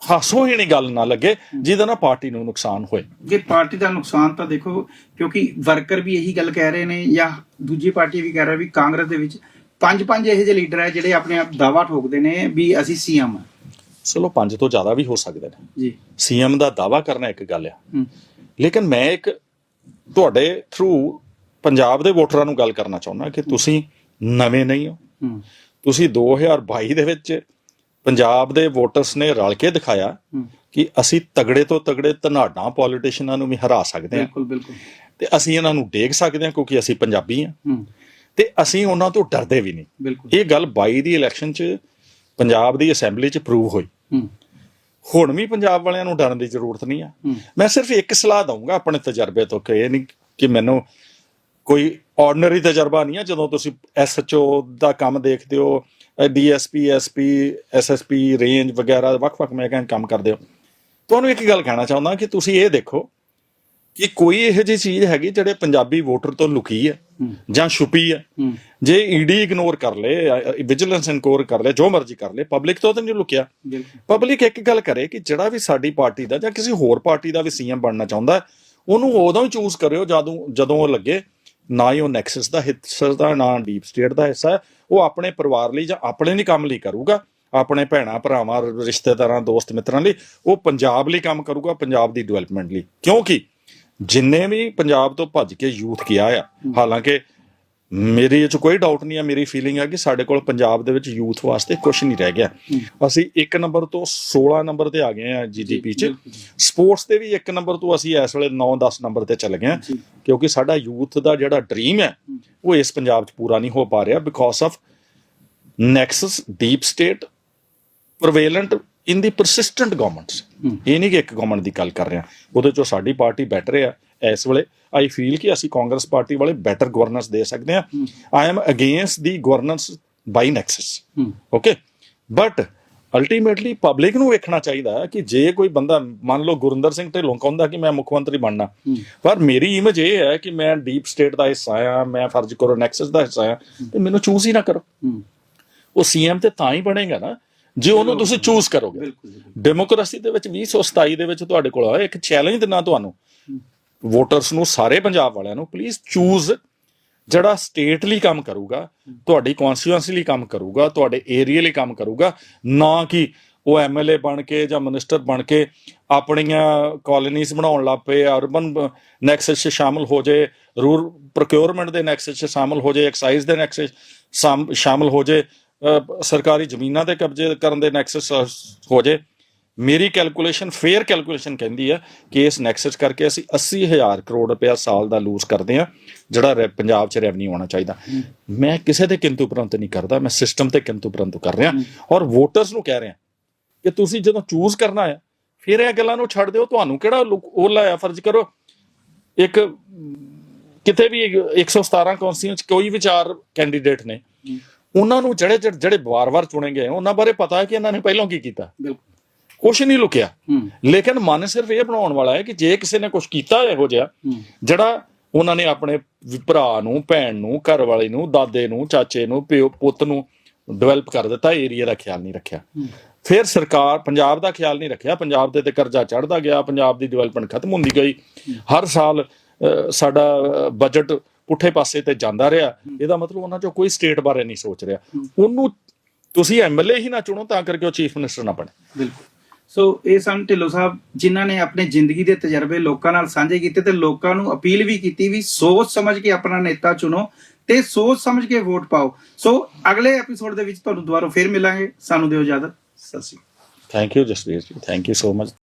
ਹਾਸੋ ਹੀ ਨਹੀਂ ਗੱਲ ਨਾ ਲੱਗੇ ਜਿਹਦੇ ਨਾਲ ਪਾਰਟੀ ਨੂੰ ਨੁਕਸਾਨ ਹੋਏ। ਕਿ ਪਾਰਟੀ ਦਾ ਨੁਕਸਾਨ ਤਾਂ ਦੇਖੋ ਕਿਉਂਕਿ ਵਰਕਰ ਵੀ ਇਹੀ ਗੱਲ ਕਹਿ ਰਹੇ ਨੇ ਜਾਂ ਦੂਜੀ ਪਾਰਟੀ ਵੀ ਕਹਿ ਰਹੀ ਵੀ ਕਾਂਗਰਸ ਦੇ ਵਿੱਚ ਪੰਜ ਪੰਜ ਇਹੋ ਜਿਹੇ ਲੀਡਰ ਹੈ ਜਿਹੜੇ ਆਪਣੇ ਆਪ ਦਾਵਾ ਠੋਕਦੇ ਨੇ ਵੀ ਅਸੀਂ ਸੀਐਮ ਆ। ਚਲੋ ਪੰਜ ਤੋਂ ਜ਼ਿਆਦਾ ਵੀ ਹੋ ਸਕਦੇ ਨੇ। ਜੀ। ਸੀਐਮ ਦਾ ਦਾਵਾ ਕਰਨਾ ਇੱਕ ਗੱਲ ਆ। ਲੇਕਿਨ ਮੈਂ ਇੱਕ ਤੁਹਾਡੇ ਥਰੂ ਪੰਜਾਬ ਦੇ ਵੋਟਰਾਂ ਨੂੰ ਗੱਲ ਕਰਨਾ ਚਾਹੁੰਦਾ ਕਿ ਤੁਸੀਂ ਨਵੇਂ ਨਹੀਂ ਹੋ। ਤੁਸੀਂ 2022 ਦੇ ਵਿੱਚ ਪੰਜਾਬ ਦੇ ਵੋਟਰਸ ਨੇ ਰਲ ਕੇ ਦਿਖਾਇਆ ਕਿ ਅਸੀਂ ਤਗੜੇ ਤੋਂ ਤਗੜੇ ਧਨਾਡਾਂ ਪੋਲੀਟੀਸ਼ੀਅਨਾਂ ਨੂੰ ਵੀ ਹਰਾ ਸਕਦੇ ਹਾਂ। ਬਿਲਕੁਲ ਬਿਲਕੁਲ। ਤੇ ਅਸੀਂ ਇਹਨਾਂ ਨੂੰ ਡੇਗ ਸਕਦੇ ਹਾਂ ਕਿਉਂਕਿ ਅਸੀਂ ਪੰਜਾਬੀ ਹੂੰ। ਤੇ ਅਸੀਂ ਉਹਨਾਂ ਤੋਂ ਡਰਦੇ ਵੀ ਨਹੀਂ। ਇਹ ਗੱਲ 22 ਦੀ ਇਲੈਕਸ਼ਨ 'ਚ ਪੰਜਾਬ ਦੀ ਅਸੈਂਬਲੀ 'ਚ ਪ੍ਰੂਵ ਹੋਈ। ਹੁਣ ਵੀ ਪੰਜਾਬ ਵਾਲਿਆਂ ਨੂੰ ਡਰਨ ਦੀ ਜ਼ਰੂਰਤ ਨਹੀਂ ਆ। ਮੈਂ ਸਿਰਫ ਇੱਕ ਸਲਾਹ ਦਊਂਗਾ ਆਪਣੇ ਤਜਰਬੇ ਤੋਂ ਕਿ ਇਹ ਨਹੀਂ ਕਿ ਮੈਨੂੰ ਕੋਈ ਆਰਡੀਨਰੀ ਤਜਰਬਾ ਨਹੀਂ ਆ ਜਦੋਂ ਤੁਸੀਂ ਐਸਐਚਓ ਦਾ ਕੰਮ ਦੇਖਦੇ ਹੋ ਡੀਐਸਪੀ ਐਸਪੀ ਐਸਐਸਪੀ ਰੇਂਜ ਵਗੈਰਾ ਵੱਖ-ਵੱਖ ਮਹਿਕਮਿਆਂ 'ਚ ਕੰਮ ਕਰਦੇ ਹੋ। ਤੁਹਾਨੂੰ ਇੱਕ ਗੱਲ ਕਹਿਣਾ ਚਾਹੁੰਦਾ ਕਿ ਤੁਸੀਂ ਇਹ ਦੇਖੋ ਕਿ ਕੋਈ ਇਹੋ ਜਿਹੀ ਚੀਜ਼ ਹੈਗੀ ਜਿਹੜੇ ਪੰਜਾਬੀ ਵੋਟਰ ਤੋਂ ਲੁਕੀ ਹੈ ਜਾਂ ਛੁਪੀ ਹੈ। ਜੇ ਈਡੀ ਇਗਨੋਰ ਕਰ ਲੇ ਵਿਜੀਲੈਂਸ ਇਨਕੋਰ ਕਰ ਲੇ ਜੋ ਮਰਜ਼ੀ ਕਰ ਲੇ ਪਬਲਿਕ ਤੋਂ ਤਾਂ ਨਹੀਂ ਲੁਕਿਆ। ਪਬਲਿਕ ਇੱਕ ਗੱਲ ਕਰੇ ਕਿ ਜਿਹੜਾ ਵੀ ਸਾਡੀ ਪਾਰਟੀ ਦਾ ਜਾਂ ਕਿਸੇ ਹੋਰ ਪਾਰਟੀ ਦਾ ਵੀ ਸੀਐਮ ਬਣਨਾ ਚਾਹੁੰਦਾ ਉਹਨੂੰ ਉਦੋਂ ਹੀ ਚੂਜ਼ ਕਰਿਓ ਜਦੋਂ ਜਦੋਂ ਉਹ ਲੱਗੇ। ਨਾ ਹੀ ਉਹ ਨੈਕਸਸ ਦਾ ਹਿੱਸਾ ਦਾ ਨਾ ਡੀਪ ਸਟੇਟ ਦਾ ਹਿੱਸਾ ਹੈ। ਉਹ ਆਪਣੇ ਪਰਿਵਾਰ ਲਈ ਜਾਂ ਆਪਣੇ ਲਈ ਕੰਮ ਲਈ ਕਰੂਗਾ। ਆਪਣੇ ਭੈਣਾ ਭਰਾਵਾਂ ਰਿਸ਼ਤੇਦਾਰਾਂ ਦੋਸਤ ਮਿੱਤਰਾਂ ਲਈ ਉਹ ਪੰਜਾਬ ਲਈ ਕੰਮ ਕਰੂਗਾ ਪੰਜਾਬ ਦੀ ਡਿਵੈਲਪਮੈਂਟ ਲਈ। ਕਿਉਂਕਿ ਜਿੰਨੇ ਵੀ ਪੰਜਾਬ ਤੋਂ ਭੱਜ ਕੇ ਯੂਥ ਗਿਆ ਆ ਹਾਲਾਂਕਿ ਮੇਰੀ ਇਹ ਚ ਕੋਈ ਡਾਊਟ ਨਹੀਂ ਆ ਮੇਰੀ ਫੀਲਿੰਗ ਆ ਕਿ ਸਾਡੇ ਕੋਲ ਪੰਜਾਬ ਦੇ ਵਿੱਚ ਯੂਥ ਵਾਸਤੇ ਕੁਝ ਨਹੀਂ ਰਹਿ ਗਿਆ। ਅਸੀਂ 1 ਨੰਬਰ ਤੋਂ 16 ਨੰਬਰ ਤੇ ਆ ਗਏ ਆ ਜੀਡੀਪੀ ਚ। ਸਪੋਰਟਸ ਦੇ ਵੀ 1 ਨੰਬਰ ਤੋਂ ਅਸੀਂ ਇਸ ਵੇਲੇ 9-10 ਨੰਬਰ ਤੇ ਚੱਲ ਗਏ ਆ। ਕਿਉਂਕਿ ਸਾਡਾ ਯੂਥ ਦਾ ਜਿਹੜਾ ਡ੍ਰੀਮ ਹੈ। ਉਹ ਇਸ ਪੰਜਾਬ 'ਚ ਪੂਰਾ ਨਹੀਂ ਹੋ ਪਾ ਰਿਹਾ because of nexus deep state prevalent in the persistent governments. ਇਹ ਨਹੀਂ ਕਿ ਇੱਕ ਗਵਰਨਮੈਂਟ ਦੀ ਗੱਲ ਕਰ ਰਹੇ ਉਹਦੇ ਚੋਂ ਸਾਡੀ ਪਾਰਟੀ ਬੈਟਰ ਆ ਇਸ ਵੇਲੇ ਆਈ ਫੀਲ ਕਿ ਅਸੀਂ ਕਾਂਗਰਸ ਪਾਰਟੀ ਵਾਲੇ ਬੈਟਰ ਗਵਰਨੈਂਸ ਦੇ ਸਕਦੇ ਹਾਂ। I am against the governance by nexus okay but ultimately public ਨੂੰ ਵੇਖਣਾ ਚਾਹੀਦਾ ਕਿ ਜੇ ਕੋਈ ਬੰਦਾ ਮੰਨ ਲਓ ਗੁਰਿੰਦਰ ਸਿੰਘ ਢਿੱਲੋਂ ਕਹਿੰਦਾ ਕਿ ਮੈਂ ਮੁੱਖ ਮੰਤਰੀ ਬਣਨਾ। ਪਰ ਮੇਰੀ ਇਮੇਜ ਇਹ ਹੈ ਕਿ ਮੈਂ ਡੀਪ ਸਟੇਟ ਦਾ ਹਿੱਸਾ ਆ ਮੈਂ ਫਰਜ਼ ਕਰੋ ਨੈਕਸਸ ਦਾ ਹਿੱਸਾ ਆ ਤੇ ਮੈਨੂੰ ਚੂਜ਼ ਹੀ ਨਾ ਕਰੋ। ਉਹ ਸੀਐਮ ਤੇ ਤਾਂ ਹੀ ਬਣੇਗਾ ਨਾ ਜੇ ਉਹਨੂੰ ਤੁਸੀਂ ਚੂਜ਼ ਕਰੋਗੇ। ਡੈਮੋਕ੍ਰੇਸੀ ਦੇ ਵਿੱਚ 2027 ਦੇ ਵਿੱਚ ਤੁਹਾਡੇ ਕੋਲ ਆ ਇੱਕ ਚੈਲੰਜ ਦਿਨਾ ਤੁਹਾਨੂੰ। ਵੋਟਰਸ ਨੂੰ ਸਾਰੇ ਪੰਜਾਬ ਵਾਲਿਆਂ ਨੂੰ ਪਲੀਜ਼ ਚੂਜ਼ ਜਿਹੜਾ ਸਟੇਟ ਲਈ ਕੰਮ ਕਰੂਗਾ ਤੁਹਾਡੀ ਕਨਸਟੀਟੂਐਂਸੀ ਲਈ ਕੰਮ ਕਰੂਗਾ ਤੁਹਾਡੇ ਏਰੀਆ ਲਈ ਕੰਮ ਕਰੂਗਾ ਨਾ ਕਿ ਉਹ ਐਮਐਲਏ ਬਣ ਕੇ ਜਾਂ ਮਿਨਿਸਟਰ ਬਣ ਕੇ ਆਪਣੀਆਂ ਕਾਲੋਨੀਜ਼ ਬਣਾਉਣ ਲੱਗ ਪਏ ਅਰਬਨ ਨੈਕਸਸ 'ਚ ਸ਼ਾਮਲ ਹੋ ਜੇ ਰੂਰ ਪ੍ਰੋਕਿਉਰਮੈਂਟ ਦੇ ਨੈਕਸਸ 'ਚ ਸ਼ਾਮਲ ਹੋ ਜੇ ਐਕਸਾਈਜ਼ ਦੇ ਨੈਕਸਸ ਸ਼ਾਮਲ ਹੋ ਜੇ ਸਰਕਾਰੀ ਜ਼ਮੀਨਾਂ ਤੇ ਕਬਜ਼ੇ ਕਰਨ ਦੇ ਨੈਕਸਸ ਹੋ ਜੇ। ਮੇਰੀ ਕੈਲਕੂਲੇਸ਼ਨ ਫੇਅਰ ਕੈਲਕੂਲੇਸ਼ਨ ਕਹਿੰਦੀ ਹੈ ਕਿ ਇਸ ਨੈਕਸਸ ਕਰਕੇ ਅਸੀਂ 80000 ਕਰੋੜ ਰੁਪਇਆ ਸਾਲ ਦਾ ਲੂਜ਼ ਕਰਦੇ ਆ ਜਿਹੜਾ ਰੈ- ਪੰਜਾਬ 'ਚ ਰੈਵਨਿਊ ਆਉਣਾ ਚਾਹੀਦਾ। ਮੈਂ ਕਿਸੇ ਦੇ ਕਿੰਤੂ ਪਰੰਤ ਨਹੀਂ ਕਰਦਾ, ਮੈਂ ਸਿਸਟਮ ਤੇ ਕਿੰਤੂ ਪਰੰਤ ਕਰ ਰਿਹਾ। ਔਰ ਵੋਟਰਸ ਨੂੰ ਕਹਿ ਰਿਹਾ ਕਿ ਤੁਸੀਂ ਜਦੋਂ ਚੂਜ਼ ਕਰਨਾ ਹੈ, ਫਿਰ ਇਹ ਗੱਲਾਂ ਨੂੰ ਛੱਡ ਦਿਓ। ਤੁਹਾਨੂੰ ਕਿਹੜਾ ਉਹ ਲਾਇਆ ਫਰਜ਼ ਕਰੋ? ਇੱਕ, ਕਿਤੇ ਵੀ ਇੱਕ 117 ਕੌਂਸਟੀਆਂ ਚ ਕੋਈ ਵਿਚਾਰ ਕੈਂਡੀਡੇਟ ਨੇ। ਉਹਨਾਂ ਨੂੰ ਜਿਹੜੇ ਜਿਹੜੇ ਵਾਰ-ਵਾਰ ਚੁਣੇ ਗਏ ਉਹਨਾਂ ਬਾਰੇ ਪਤਾ ਹੈ ਕਿ ਇਹਨਾਂ ਨੇ ਪਹਿਲਾਂ ਕੀ ਕੀਤਾ? ਬਿਲਕੁਲ। ਕੁਝ ਨਹੀਂ ਲੁਕਿਆ। ਲੇਕਿਨ ਮਨ ਸਿਰਫ ਇਹ ਬਣਾਉਣ ਵਾਲਾ ਹੈ ਕਿ ਜੇ ਕਿਸੇ ਨੇ ਕੁਝ ਕੀਤਾ ਇਹੋ ਜਿਹਾ ਜਿਹੜਾ ਉਹਨਾਂ ਨੇ ਆਪਣੇ ਭਰਾ ਨੂੰ ਭੈਣ ਨੂੰ ਘਰ ਵਾਲੇ ਨੂੰ ਦਾਦੇ ਨੂੰ ਚਾਚੇ ਨੂੰ ਪਿਓ ਪੁੱਤ ਨੂੰ ਡਿਵੈਲਪ ਕਰ ਦਿੱਤਾ ਏਰੀਆ ਦਾ ਖਿਆਲ ਨਹੀਂ ਰੱਖਿਆ। ਫਿਰ ਸਰਕਾਰ ਪੰਜਾਬ ਦਾ ਖਿਆਲ ਨਹੀਂ ਰੱਖਿਆ। ਪੰਜਾਬ ਦੇ ਤੇ ਕਰਜ਼ਾ ਚੜਦਾ ਗਿਆ ਪੰਜਾਬ ਦੀ ਡਿਵੈਲਪਮੈਂਟ ਖਤਮ ਹੁੰਦੀ ਗਈ। ਹਰ ਸਾਲ ਸਾਡਾ ਬਜਟ ਪੁੱਠੇ ਪਾਸੇ ਤੇ ਜਾਂਦਾ ਰਿਹਾ। ਇਹਦਾ ਮਤਲਬ ਉਹਨਾਂ ਚੋਂ ਕੋਈ ਸਟੇਟ ਬਾਰੇ ਨਹੀਂ ਸੋਚ ਰਿਹਾ। ਉਹਨੂੰ ਤੁਸੀਂ ਐਮਐਲਏ ਹੀ ਨਾ ਚੁਣੋ ਤਾਂ ਕਰਕੇ ਉਹ ਚੀਫ ਮਿਨਿਸਟਰ ਨਾ ਬਣੇ। ਬਿਲਕੁਲ। ਸੋ ਇਹ ਸਨ ਢਿੱਲੋਂ ਸਾਹਿਬ ਜਿਨ੍ਹਾਂ ਨੇ ਆਪਣੇ ਜ਼ਿੰਦਗੀ ਦੇ ਤਜਰਬੇ ਲੋਕਾਂ ਨਾਲ ਸਾਂਝੇ ਕੀਤੇ ਤੇ ਲੋਕਾਂ ਨੂੰ ਅਪੀਲ ਵੀ ਕੀਤੀ ਵੀ ਸੋਚ ਸਮਝ ਕੇ ਆਪਣਾ ਨੇਤਾ ਚੁਣੋ ਤੇ ਸੋਚ ਸਮਝ ਕੇ ਵੋਟ ਪਾਓ। ਸੋ ਅਗਲੇ ਐਪੀਸੋਡ ਦੇ ਵਿੱਚ ਤੁਹਾਨੂੰ ਦੁਬਾਰਾ ਫੇਰ ਮਿਲਾਂਗੇ। ਸਾਨੂੰ ਦਿਓ ਇਜਾਜ਼ਤ। Sat Sri Akal. Thank you Jasveer ji. Thank you so much